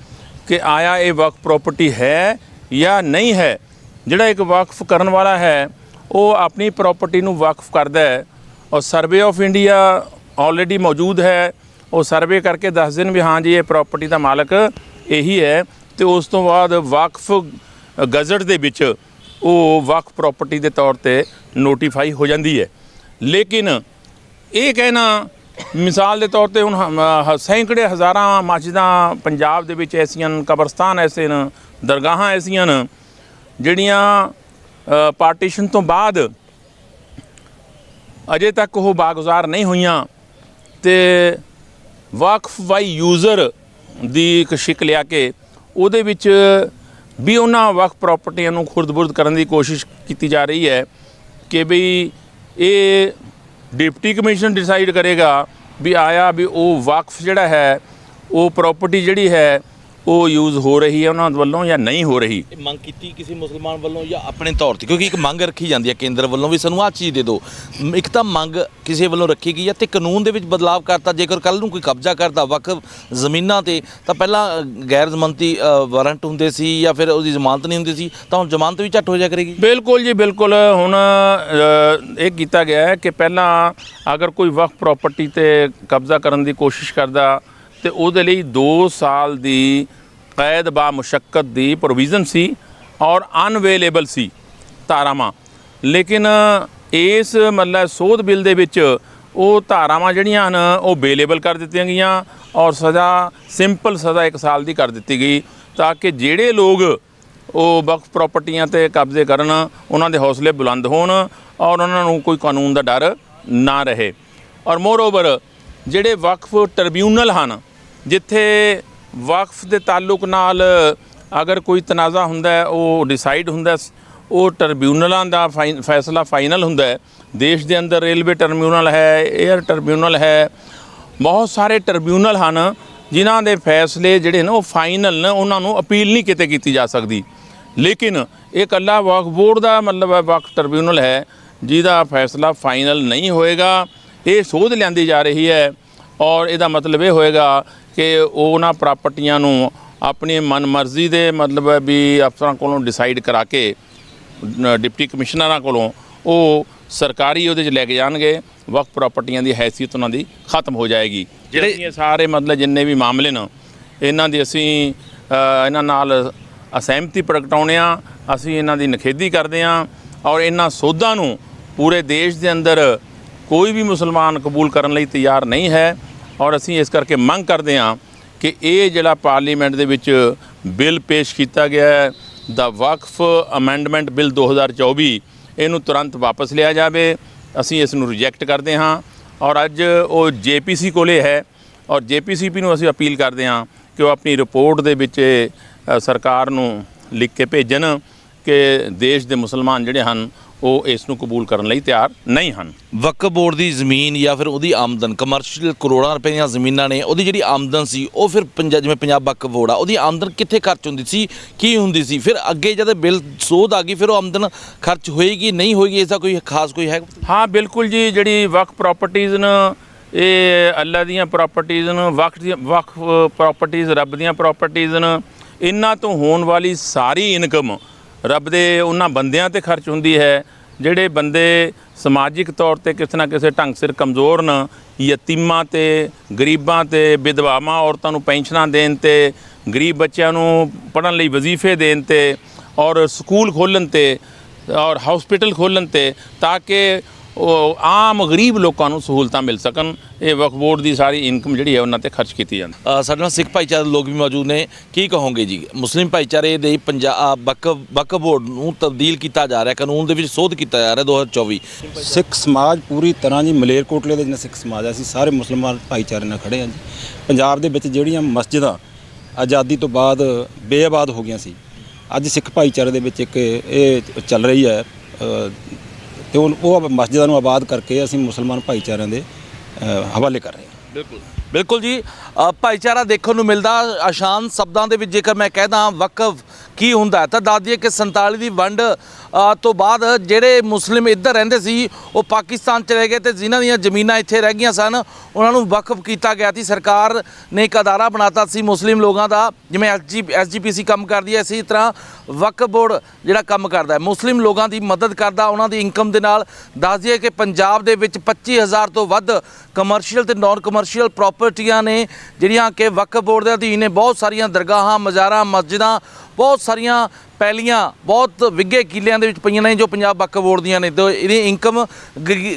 ਕਿ ਆਇਆ ਇਹ ਵਕਫ ਪ੍ਰਾਪਰਟੀ ਹੈ ਜਾਂ ਨਹੀਂ ਹੈ? ਜਿਹੜਾ ਇੱਕ ਵਕਫ ਕਰਨ ਵਾਲਾ ਹੈ, ਉਹ ਆਪਣੀ ਪ੍ਰਾਪਰਟੀ ਨੂੰ ਵਕਫ ਕਰਦਾ ਹੈ। ਔਰ ਸਰਵੇ ਆਫ ਇੰਡੀਆ ਆਲਰੇਡੀ ਮੌਜੂਦ ਹੈ। ਉਹ ਸਰਵੇ ਕਰਕੇ ਦੱਸ ਦੇਣ ਵੀ ਹਾਂ ਜੀ, ਇਹ ਪ੍ਰਾਪਰਟੀ ਦਾ ਮਾਲਕ ਇਹੀ ਹੈ। ਤੇ ਉਸ ਤੋਂ ਬਾਅਦ ਵਕਫ ਗਜ਼ਟ ਦੇ ਵਿੱਚ ਉਹ ਵਕਫ ਪ੍ਰਾਪਰਟੀ ਦੇ ਤੌਰ ਤੇ ਨੋਟੀਫਾਈ ਹੋ ਜਾਂਦੀ ਹੈ। ਲੇਕਿਨ ਇਹ ਕਹਿਣਾ ਮਿਸਾਲ ਦੇ ਤੌਰ ਤੇ ਹੁਣ ਹਮ- ਹ- ਸੈਂਕੜੇ ਹਜ਼ਾਰਾਂ ਮਸਜਿਦਾਂ ਪੰਜਾਬ ਦੇ ਵਿੱਚ ਐਸੀਆਂ ਹਨ ਕਬਰਸਤਾਨ ਐਸੇ ਨੇ, ਦਰਗਾਹਾਂ ਐਸੀਆਂ ਨੇ, ਜਿਹੜੀਆਂ ਪਾਰਟੀਸ਼ਨ ਤੋਂ ਬਾਅਦ ਅਜੇ ਤੱਕ ਉਹ ਬਾਗੁਜ਼ਾਰ ਨਹੀਂ ਹੋਈਆਂ ਤੇ ਵਕਫ ਬਾਈ ਯੂਜ਼ਰ ਦੀ ਇੱਕ ਸ਼ਿਕ ਲਿਆ ਕੇ ਉਹਦੇ ਵਿੱਚ ਵੀ ਉਹਨਾਂ ਵਕਫ ਪ੍ਰਾਪਰਟੀਆਂ ਨੂੰ ਖੁਰਦ-ਬੁਰਦ ਕਰਨ ਦੀ ਕੋਸ਼ਿਸ਼ ਕੀਤੀ ਜਾ ਰਹੀ ਹੈ ਕਿ ਬਈ ਇਹ ਡਿਪਟੀ ਕਮਿਸ਼ਨ ਡਿਸਾਈਡ ਕਰੇਗਾ ਵੀ ਆਇਆ ਵੀ ਉਹ ਵਕਫ ਜਿਹੜਾ ਹੈ, ਉਹ ਪ੍ਰਾਪਰਟੀ ਜਿਹੜੀ ਹੈ ਉਹ ਯੂਜ਼ ਹੋ ਰਹੀ ਹੈ ਉਹਨਾਂ ਵੱਲੋਂ ਜਾਂ ਨਹੀਂ ਹੋ ਰਹੀ? ਇਹ ਮੰਗ ਕੀਤੀ ਕਿਸੇ ਮੁਸਲਮਾਨ ਵੱਲੋਂ ਜਾਂ ਆਪਣੇ ਤੌਰ ਤੇ? ਕਿਉਂਕਿ ਇੱਕ ਮੰਗ ਰੱਖੀ ਜਾਂਦੀ ਹੈ ਕੇਂਦਰ ਵੱਲੋਂ ਵੀ ਸਾਨੂੰ ਆਹ ਚੀਜ਼ ਦੇ ਦਿਓ। ਮ- ਇੱਕ ਤਾਂ ਮੰਗ ਕਿਸੇ ਵੱਲੋਂ ਰੱਖੀ ਗਈ ਹੈ ਤੇ ਕਾਨੂੰਨ ਦੇ ਵਿੱਚ ਬਦਲਾਅ ਕਰਤਾ। ਜੇਕਰ ਕੱਲ ਨੂੰ ਕੋਈ ਕਬਜ਼ਾ ਕਰਦਾ ਵਕਫ ਜ਼ਮੀਨਾਂ ਤੇ ਤਾਂ ਪਹਿਲਾਂ ਅ, ਗੈਰ ਜ਼ਮਾਨਤੀ ਅ, ਵਾਰੰਟ ਹੁੰਦੇ ਸੀ ਜਾਂ ਫਿਰ ਉਹਦੀ ਜ਼ਮਾਨਤ ਨਹੀਂ ਹੁੰਦੀ ਸੀ ਤਾਂ ਹੁਣ ਜ਼ਮਾਨਤ ਵੀ ਝੱਟ ਹੋ ਜਾ ਕਰੇਗੀ। ਬਿਲਕੁਲ ਜੀ ਬਿਲਕੁਲ। ਹੁਣ ਅ, ਇਹ ਕੀਤਾ ਗਿਆ ਹੈ ਕਿ ਪਹਿਲਾਂ ਅਗਰ ਕੋਈ ਵਕਫ ਪ੍ਰਾਪਰਟੀ ਤੇ ਕਬਜ਼ਾ ਕਰਨ ਦੀ ਕੋਸ਼ਿਸ਼ ਕਰਦਾ ਤੇ ਉਹਦੇ ਲਈ 2 ਸਾਲ ਦੀ ਕੈਦ ਬਾ ਮੁਸ਼ੱਕਤ ਦੀ ਪ੍ਰੋਵੀਜ਼ਨ ਸੀ ਔਰ ਅਨਵੇਲੇਬਲ ਸੀ ਧਾਰਾਵਾਂ। ਲੇਕਿਨ ਇਸ ਮਤਲਬ ਸੋਧ ਬਿੱਲ ਦੇ ਵਿੱਚ ਉਹ ਧਾਰਾਵਾਂ ਜਿਹੜੀਆਂ ਹਨ, ਉਹ ਬੇਲੇਬਲ ਕਰ ਦਿੱਤੀਆਂ ਗਈਆਂ ਔਰ ਸਜ਼ਾ ਸਿੰਪਲ ਸਜ਼ਾ 1 ਸਾਲ ਦੀ ਕਰ ਦਿੱਤੀ ਗਈ ਤਾਂ ਕਿ ਜਿਹੜੇ ਲੋਕ ਉਹ ਵਕਫ ਪ੍ਰਾਪਰਟੀਆਂ ਤੇ ਕਬਜ਼ੇ ਕਰਨ, ਉਹਨਾਂ ਦੇ ਹੌਸਲੇ ਬੁਲੰਦ ਹੋਣ ਔਰ ਉਹਨਾਂ ਨੂੰ ਕੋਈ ਕਾਨੂੰਨ ਦਾ ਡਰ ਨਾ ਰਹੇ। ਔਰ ਮੋਰ ਓਵਰ ਜਿਹੜੇ ਵਕਫ ਟ੍ਰਿਬਿਊਨਲ ਹਨ ਜਿੱਥੇ ਵਕਫ ਦੇ ਤਾਲੁਕ ਨਾਲ ਅਗਰ ਕੋਈ ਤਨਾਜ਼ਾ ਹੁੰਦਾ ਹੈ, ਉਹ ਡਿਸਾਈਡ ਹੁੰਦਾ ਉਹ ਟ੍ਰਿਬਿਊਨਲਾਂ ਦਾ ਫਾਈਨ- ਫੈਸਲਾ ਫਾਈਨਲ ਹੁੰਦਾ ਹੈ। ਦੇਸ਼ ਦੇ ਅੰਦਰ ਰੇਲਵੇ ਟ੍ਰਿਬਿਊਨਲ ਹੈ 에ਅਰ ਟ੍ਰਿਬਿਊਨਲ ਹੈ, ਬਹੁਤ ਸਾਰੇ ਟ੍ਰਿਬਿਊਨਲ ਹਨ, ਜਿਨ੍ਹਾਂ ਦੇ ਫੈਸਲੇ ਜਿਹੜੇ ਨੇ, ਉਹ ਫਾਈਨਲ ਨੇ, ਉਹਨਾਂ ਨੂੰ ਅਪੀਲ ਨਹੀਂ ਕਿਤੇ ਕੀਤੀ ਜਾ ਸਕਦੀ। ਲੇਕਿਨ ਇਹ ਇਕੱਲਾ ਵਕਫ ਬੋਰਡ ਦਾ ਮਤਲਬ ਹੈ, ਵਕਫ ਟ੍ਰਿਬਿਊਨਲ ਹੈ, ਜਿਹਦਾ ਫੈਸਲਾ ਫਾਈਨਲ ਨਹੀਂ ਹੋਏਗਾ। ਇਹ ਸੋਧ ਲਿਆਂਦੀ ਜਾ ਰਹੀ ਹੈ ਔਰ ਇਹਦਾ ਮਤਲਬ ਇਹ ਹੋਏਗਾ ਕਿ ਉਹਨਾਂ ਪ੍ਰਾਪਰਟੀਆਂ ਨੂੰ ਆਪਣੀ ਮਨਮਰਜ਼ੀ ਦੇ ਮਤਲਬ ਹੈ ਵੀ ਅਫਸਰਾਂ ਕੋਲੋਂ ਡਿਸਾਈਡ ਕਰਾ ਕੇ ਡਿਪਟੀ ਕਮਿਸ਼ਨਰਾਂ ਕੋਲੋਂ ਉਹ ਸਰਕਾਰੀ ਉਹਦੇ 'ਚ ਲੈ ਕੇ ਜਾਣਗੇ ਵਕਫ ਪ੍ਰਾਪਰਟੀਆਂ ਦੀ ਹੈਸੀਅਤ ਉਹਨਾਂ ਦੀ ਖਤਮ ਹੋ ਜਾਏਗੀ। ਜਿਹੜੇ ਸਾਰੇ ਮਤਲਬ ਜਿੰਨੇ ਵੀ ਮਾਮਲੇ ਨੇ ਇਹਨਾਂ ਦੀ ਅਸੀਂ ਇਹਨਾਂ ਨਾਲ ਅਸਹਿਮਤੀ ਪ੍ਰਗਟਾਉਂਦੇ ਹਾਂ ਅਸੀਂ ਇਹਨਾਂ ਦੀ ਨਿਖੇਧੀ ਕਰਦੇ ਹਾਂ ਔਰ ਇਹਨਾਂ ਸੋਧਾਂ ਨੂੰ ਪੂਰੇ ਦੇਸ਼ ਦੇ ਅੰਦਰ ਕੋਈ ਵੀ ਮੁਸਲਮਾਨ ਕਬੂਲ ਕਰਨ ਲਈ ਤਿਆਰ ਨਹੀਂ ਹੈ। ਔਰ ਅਸੀਂ ਇਸ ਕਰਕੇ ਮੰਗ ਕਰਦੇ ਹਾਂ ਕਿ ਇਹ ਜਿਹੜਾ ਪਾਰਲੀਮੈਂਟ ਦੇ ਵਿੱਚ ਬਿੱਲ ਪੇਸ਼ ਕੀਤਾ ਗਿਆ ਹੈ, ਦਾ ਵਕਫ ਅਮੈਂਡਮੈਂਟ ਬਿੱਲ 2024 ਇਹਨੂੰ ਤੁਰੰਤ ਵਾਪਸ ਲਿਆ ਜਾਵੇ। ਅਸੀਂ ਇਸ ਨੂੰ ਰਿਜੈਕਟ ਕਰਦੇ ਹਾਂ ਔਰ ਅੱਜ ਉਹ ਜੇਪੀਸੀ ਕੋਲੇ ਹੈ ਔਰ ਜੇਪੀਸੀਪੀ ਨੂੰ ਅਸੀਂ ਅਪੀਲ ਕਰਦੇ ਹਾਂ ਕਿ ਉਹ ਆਪਣੀ ਰਿਪੋਰਟ ਦੇ ਵਿੱਚ ਸਰਕਾਰ ਨੂੰ ਲਿਖ ਕੇ ਭੇਜਣ ਕਿ ਦੇਸ਼ ਦੇ ਮੁਸਲਮਾਨ ਜਿਹੜੇ ਹਨ ਉਹ ਇਸ ਨੂੰ ਕਬੂਲ ਕਰਨ ਲਈ ਤਿਆਰ ਨਹੀਂ ਹਨ। ਵਕਫ ਬੋਰਡ ਦੀ ਜ਼ਮੀਨ ਜਾਂ ਫਿਰ ਉਹਦੀ ਆਮਦਨ ਕਮਰਸ਼ੀਅਲ ਕਰੋੜਾਂ ਰੁਪਏ ਦੀਆਂ ਜ਼ਮੀਨਾਂ ਨੇ ਉਹਦੀ ਜਿਹੜੀ ਆਮਦਨ ਸੀ ਉਹ ਫਿਰ ਪੰਜਾਬ ਜਿਵੇਂ ਪੰਜਾਬ ਵਕਫ ਬੋਰਡ ਆ ਉਹਦੀ ਆਮਦਨ ਕਿੱਥੇ ਖਰਚ ਹੁੰਦੀ ਸੀ ਕੀ ਹੁੰਦੀ ਸੀ? ਫਿਰ ਅੱਗੇ ਜਦ ਬਿੱਲ ਸੋਧ ਆ ਗਈ ਫਿਰ ਉਹ ਆਮਦਨ ਖਰਚ ਹੋਏਗੀ ਨਹੀਂ ਹੋਏਗੀ ਇਸ ਦਾ ਕੋਈ ਖਾਸ ਕੋਈ ਹੈ? ਹਾਂ ਬਿਲਕੁਲ ਜੀ ਜਿਹੜੀ ਵਕਫ ਪ੍ਰਾਪਰਟੀਆਂ ਨੇ ਇਹ ਅੱਲਾ ਦੀਆਂ ਪ੍ਰਾਪਰਟੀਆਂ ਨੇ ਵਕਫ ਦੀਆਂ ਵਕਫ ਪ੍ਰਾਪਰਟੀਆਂ ਰੱਬ ਦੀਆਂ ਪ੍ਰਾਪਰਟੀਆਂ ਨੇ ਇਹਨਾਂ ਤੋਂ ਹੋਣ ਵਾਲੀ ਸਾਰੀ ਇਨਕਮ ਰੱਬ ਦੇ ਉਹਨਾਂ ਬੰਦਿਆਂ ਤੇ ਖਰਚ ਹੁੰਦੀ ਹੈ, ਜਿਹੜੇ ਬੰਦੇ ਸਮਾਜਿਕ ਤੌਰ ਤੇ ਕਿਸੇ ਨਾ ਕਿਸੇ ਢੰਗ ਸਿਰ ਕਮਜ਼ੋਰ ਨੇ, ਯਤੀਮਾਂ ਤੇ, ਗਰੀਬਾਂ ਤੇ, ਵਿਧਵਾਵਾਂ ਔਰਤਾਂ ਨੂੰ ਪੈਨਸ਼ਨਾਂ ਦੇਣ ਤੇ, ਗਰੀਬ ਬੱਚਿਆਂ ਨੂੰ ਪੜ੍ਹਨ ਲਈ ਵਜ਼ੀਫੇ ਦੇਣ ਤੇ ਔਰ ਸਕੂਲ ਖੋਲ੍ਹਣ ਤੇ ਔਰ ਹਸਪੀਟਲ ਖੋਲ੍ਹਣ ਤੇ, ਤਾਂ ਕਿ ਆਮ ਗਰੀਬ ਲੋਕਾਂ ਨੂੰ ਸਹੂਲਤਾਂ ਮਿਲ ਸਕਣ ਇਹ ਵਕਫ ਬੋਰਡ ਦੀ ਸਾਰੀ ਇਨਕਮ ਜਿਹੜੀ ਹੈ ਉਹਨਾਂ ਤੇ ਖਰਚ ਕੀਤੀ ਜਾਂਦੀ। ਸਾਡੇ ਨਾਲ ਸਿੱਖ ਭਾਈਚਾਰੇ ਦੇ ਲੋਕ ਵੀ ਮੌਜੂਦ ਨੇ। ਕੀ ਕਹੋਗੇ ਜੀ? ਮੁਸਲਿਮ ਭਾਈਚਾਰੇ ਦੇ ਪੰਜਾਬ ਵਕਫ ਵਕਫ ਬੋਰਡ ਨੂੰ ਤਬਦੀਲ ਕੀਤਾ ਜਾ ਰਿਹਾ ਕਾਨੂੰਨ ਦੇ ਵਿੱਚ ਸੋਧ ਕੀਤਾ ਜਾ ਰਿਹਾ 2024 ਸਿੱਖ ਸਮਾਜ ਪੂਰੀ ਤਰ੍ਹਾਂ ਜੀ ਮਲੇਰਕੋਟਲੇ ਦੇ ਜਿੰਨਾ ਸਿੱਖ ਸਮਾਜ ਆ ਅਸੀਂ ਸਾਰੇ ਮੁਸਲਮਾਨ ਭਾਈਚਾਰੇ ਨਾਲ ਖੜੇ ਹਾਂ ਜੀ। ਪੰਜਾਬ ਦੇ ਵਿੱਚ ਜਿਹੜੀਆਂ ਮਸਜਿਦਾਂ ਆਜ਼ਾਦੀ ਤੋਂ ਬਾਅਦ ਬੇਆਬਾਦ ਹੋ ਗਈਆਂ ਸੀ ਅੱਜ ਸਿੱਖ ਭਾਈਚਾਰੇ ਦੇ ਵਿੱਚ ਇੱਕ ਇਹ ਚੱਲ ਰਹੀ ਹੈ ਤੇ ਉਹ ਉਹ ਮਸਜਿਦਾਂ ਨੂੰ ਆਬਾਦ ਕਰਕੇ ਅਸੀਂ ਮੁਸਲਮਾਨ ਭਾਈਚਾਰਿਆਂ ਦੇ ਅ, ਹਵਾਲੇ ਕਰ ਰਹੇ ਹਾਂ। ਬਿਲਕੁਲ। ਬਿਲਕੁਲ ਜੀ। ਅ, ਭਾਈਚਾਰਾ ਦੇਖਣ ਨੂੰ ਮਿਲਦਾ। ਆਸਾਨ ਸ਼ਬਦਾਂ ਦੇ ਵਿੱਚ ਜੇਕਰ ਮੈਂ ਕਹਿਦਾ ਵਕਫ ਕੀ ਹੁੰਦਾ ਤਾਂ ਦੱਸ ਦਈਏ ਕਿ 47 ਦੀ ਵੰਡ ਤੋਂ ਬਾਅਦ ਜਿਹੜੇ ਮੁਸਲਿਮ ਇੱਧਰ ਰਹਿੰਦੇ ਸੀ, ਉਹ ਪਾਕਿਸਤਾਨ ਚਲੇ ਗਏ ਤੇ ਜਿਨ੍ਹਾਂ ਦੀਆਂ ਜ਼ਮੀਨਾਂ ਇੱਥੇ ਰਹਿ ਗਈਆਂ ਸਨ, ਉਹਨਾਂ ਨੂੰ ਵਕਫ ਕੀਤਾ ਗਿਆ ਸੀ। ਸਰਕਾਰ ਨੇ ਇੱਕ ਅਦਾਰਾ ਬਣਾਤਾ ਸੀ ਮੁਸਲਿਮ ਲੋਕਾਂ ਦਾ, ਜਿਵੇਂ ਐਸਜੀ ਐਸਜੀਪੀਸੀ ਕੰਮ ਕਰਦੀ ਹੈ, ਇਸੇ ਤਰ੍ਹਾਂ ਵਕਫ ਬੋਰਡ ਜਿਹੜਾ ਕੰਮ ਕਰਦਾ ਹੈ। ਮੁਸਲਿਮ ਲੋਕਾਂ ਦੀ ਮਦਦ ਕਰਦਾ, ਉਹਨਾਂ ਦੀ ਇਨਕਮ ਦੇ ਨਾਲ। ਦੱਸ ਦਈਏ ਕਿ ਪੰਜਾਬ ਦੇ ਵਿੱਚ 25000 ਤੋਂ ਵੱਧ ਕਮਰਸ਼ੀਅਲ ਤੇ ਨਾਨ ਕਮਰਸ਼ੀਅਲ ਪ੍ਰਾਪਰਟੀਆਂ ਨੇ, ਜਿਹੜੀਆਂ ਕਿ ਵਕਫ ਬੋਰਡ ਦੇ ਅਧੀਨ ਨੇ। ਬਹੁਤ ਸਾਰੀਆਂ ਦਰਗਾਹਾਂ, ਮਜ਼ਾਰਾਂ, ਮਸਜਿਦਾਂ, ਬਹੁਤ ਸਾਰੀਆਂ ਪਹਿਲੀਆਂ ਬਹੁਤ ਵਿੱਗੇ ਕਿੱਲਿਆਂ ਦੇ ਵਿੱਚ ਪਈਆਂ ਨੇ ਜੋ ਪੰਜਾਬ ਵਕਫ ਬੋਰਡ ਦੀਆਂ ਨੇ ਤੇ ਇਹਦੀ ਇਨਕਮ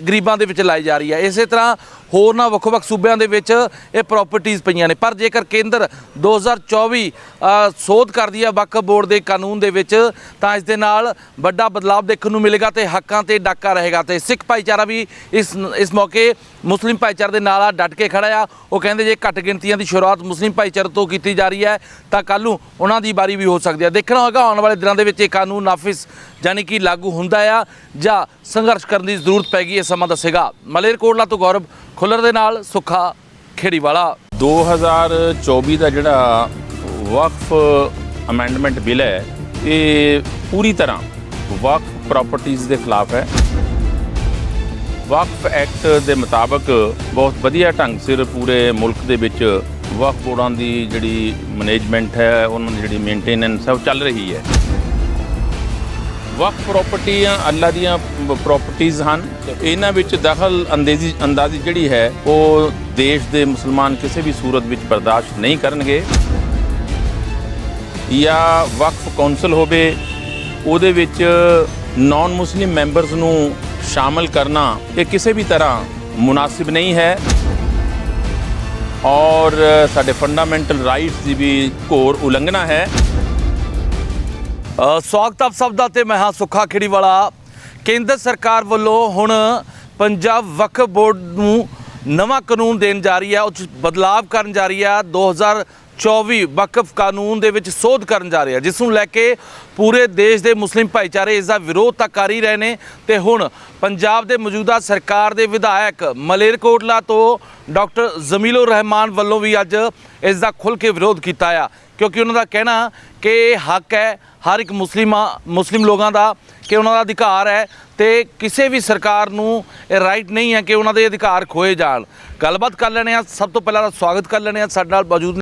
ਗਰੀਬਾਂ ਦੇ ਵਿੱਚ ਲਾਈ ਜਾ ਰਹੀ ਹੈ। ਇਸੇ ਤਰ੍ਹਾਂ ਹੋਰਨਾਂ ਵੱਖੋ ਵੱਖ ਸੂਬਿਆਂ ਦੇ ਵਿੱਚ ਇਹ ਪ੍ਰਾਪਰਟੀਆਂ ਪਈਆਂ ਨੇ। ਪਰ ਜੇਕਰ ਕੇਂਦਰ 2024 ਅ, ਸੋਧ ਕਰਦੀ ਹੈ ਵਕਫ ਬੋਰਡ ਦੇ ਕਾਨੂੰਨ ਦੇ ਵਿੱਚ ਤਾਂ ਇਸ ਦੇ ਨਾਲ ਵੱਡਾ ਬਦਲਾਅ ਦੇਖਣ ਨੂੰ ਮਿਲੇਗਾ ਤੇ ਹੱਕਾਂ ਤੇ ਡਾਕਾ ਰਹੇਗਾ ਤੇ ਸਿੱਖ ਭਾਈਚਾਰਾ ਵੀ ਇਸ ਇਸ ਮੌਕੇ ਮੁਸਲਿਮ ਭਾਈਚਾਰੇ ਦੇ ਨਾਲ ਆ ਡਟ ਕੇ ਖੜਾ ਆ। ਉਹ ਕਹਿੰਦੇ ਜੇ ਘੱਟ ਗਿਣਤੀਆਂ ਦੀ ਸ਼ੁਰੂਆਤ ਮੁਸਲਿਮ ਭਾਈਚਾਰੇ ਤੋਂ ਕੀਤੀ ਜਾ ਰਹੀ ਹੈ ਤਾਂ ਕੱਲ੍ਹ ਨੂੰ ਉਹਨਾਂ ਦੀ ਵਾਰੀ ਵੀ ਹੋ ਸਕਦੀ ਹੈ। ਦੇਖਣਾ ਹੋਗਾ ਆਉਣ ਵਾਲੇ ਦਿਨਾਂ ਦੇ ਵਿੱਚ ਇਹ ਕਾਨੂੰਨ ਨਾਫਿਜ਼ ਯਾਨੀ ਕਿ ਲਾਗੂ ਹੁੰਦਾ ਆ ਜਾਂ ਸੰਘਰਸ਼ ਕਰਨ ਦੀ ਜ਼ਰੂਰਤ ਪੈ ਗਈ, ਇਹ ਸਮਾਂ ਦੱਸੇਗਾ। ਮਲੇਰਕੋਟਲਾ ਤੋਂ ਗੌਰਵ ਖੁੱਲਰ ਦੇ ਨਾਲ ਸੁੱਖਾ ਖੇੜੀਵਾਲਾ। 2024 ਦਾ ਜਿਹੜਾ ਵਕਫ ਅਮੈਂਡਮੈਂਟ ਬਿੱਲ ਹੈ, ਇਹ ਪੂਰੀ ਤਰ੍ਹਾਂ ਵਕਫ ਪ੍ਰਾਪਰਟੀਆਂ ਦੇ ਖਿਲਾਫ ਹੈ। ਵਕਫ ਐਕਟ ਦੇ ਮੁਤਾਬਕ ਬਹੁਤ ਵਧੀਆ ਢੰਗ ਸਿਰ ਪੂਰੇ ਮੁਲਕ ਦੇ ਵਿੱਚ ਵਕਫ ਬੋਰਡਾਂ ਦੀ ਜਿਹੜੀ ਮੈਨੇਜਮੈਂਟ ਹੈ, ਉਹਨਾਂ ਦੀ ਜਿਹੜੀ ਮੇਨਟੇਨੈਂਸ ਹੈ, ਉਹ ਚੱਲ ਰਹੀ ਹੈ। ਵਕਫ ਪ੍ਰਾਪਰਟੀਆਂ ਅੱਲਾ ਦੀਆਂ ਪ੍ਰਾਪਰਟੀਆਂ ਹਨ ਇਹਨਾਂ ਵਿੱਚ ਦਖਲ ਅੰਦੇਜ਼ੀ ਅੰਦਾਜ਼ੀ ਜਿਹੜੀ ਹੈ, ਉਹ ਦੇਸ਼ ਦੇ ਮੁਸਲਮਾਨ ਕਿਸੇ ਵੀ ਸੂਰਤ ਵਿੱਚ ਬਰਦਾਸ਼ਤ ਨਹੀਂ ਕਰਨਗੇ। ਜਾਂ ਵਕਫ ਕੌਂਸਲ ਹੋਵੇ, ਉਹਦੇ ਵਿੱਚ ਨਾਨ ਮੁਸਲਿਮ ਮੈਂਬਰਸ ਨੂੰ ਸ਼ਾਮਲ ਕਰਨਾ, ਇਹ ਕਿਸੇ ਵੀ ਤਰ੍ਹਾਂ ਮੁਨਾਸਿਬ ਨਹੀਂ ਹੈ। ਔਰ ਸਾਡੇ ਫੰਡਾਮੈਂਟਲ ਰਾਈਟਸ ਦੀ ਵੀ ਘੋਰ ਉਲੰਘਣਾ ਹੈ। ਸਵਾਗਤ ਆਪ ਸਭ ਦਾ ਤੇ ਮੈਂ ਹਾਂ ਸੁੱਖਾ ਖੇੜੀਵਾਲਾ। ਕੇਂਦਰ ਸਰਕਾਰ ਵੱਲੋਂ ਹੁਣ ਪੰਜਾਬ ਵਕਫ ਬੋਰਡ ਨੂੰ ਨਵਾਂ ਕਾਨੂੰਨ ਦੇਣ ਜਾ ਰਹੀ ਹੈ ਉਹ 'ਚ ਬਦਲਾਵ ਕਰਨ ਜਾ ਰਹੀ ਹੈ 2024 ਵਕਫ ਕਾਨੂੰਨ ਦੇ ਵਿੱਚ ਸੋਧ ਕਰਨ ਜਾ ਰਹੀ ਹੈ ਜਿਸ ਨੂੰ ਲੈ ਕੇ ਪੂਰੇ ਦੇਸ਼ ਦੇ ਮੁਸਲਿਮ ਭਾਈਚਾਰੇ ਇਸ ਦਾ ਵਿਰੋਧ ਤਾਂ ਕਰ ਹੀ ਰਹੇ ਨੇ। ਤੇ ਹੁਣ ਪੰਜਾਬ ਦੇ ਮੌਜੂਦਾ ਸਰਕਾਰ ਦੇ ਵਿਧਾਇਕ ਮਲੇਰਕੋਟਲਾ ਤੋਂ ਡਾਕਟਰ ਜ਼ਮੀਲੁਰ ਰਹਿਮਾਨ ਵੱਲੋਂ ਵੀ ਅੱਜ ਇਸ ਦਾ ਖੁੱਲ੍ਹ ਕੇ ਵਿਰੋਧ ਕੀਤਾ ਆ। ਕਿਉਂਕਿ ਉਹਨਾਂ ਦਾ ਕਹਿਣਾ ਕਿ ਇਹ ਹੱਕ ਹੈ, ਹਰ ਇੱਕ ਮੁਸਲਿਮਾਂ, ਮੁਸਲਿਮ ਲੋਕਾਂ ਦਾ ਕਿ ਉਹਨਾਂ ਦਾ ਅਧਿਕਾਰ ਹੈ ਤੇ ਕਿਸੇ ਵੀ ਸਰਕਾਰ ਨੂੰ ਇਹ ਰਾਈਟ ਨਹੀਂ ਹੈ ਕਿ ਉਹਨਾਂ ਦੇ ਅਧਿਕਾਰ ਖੋਏ ਜਾਣ। ਗੱਲਬਾਤ ਕਰ ਲੈਣੇ ਆ ਸਭ ਤੋਂ ਪਹਿਲਾਂ ਤਾਂ ਸਵਾਗਤ ਕਰ ਲੈਣੇ ਆ ਸਾਡੇ ਨਾਲ ਮੌਜੂਦ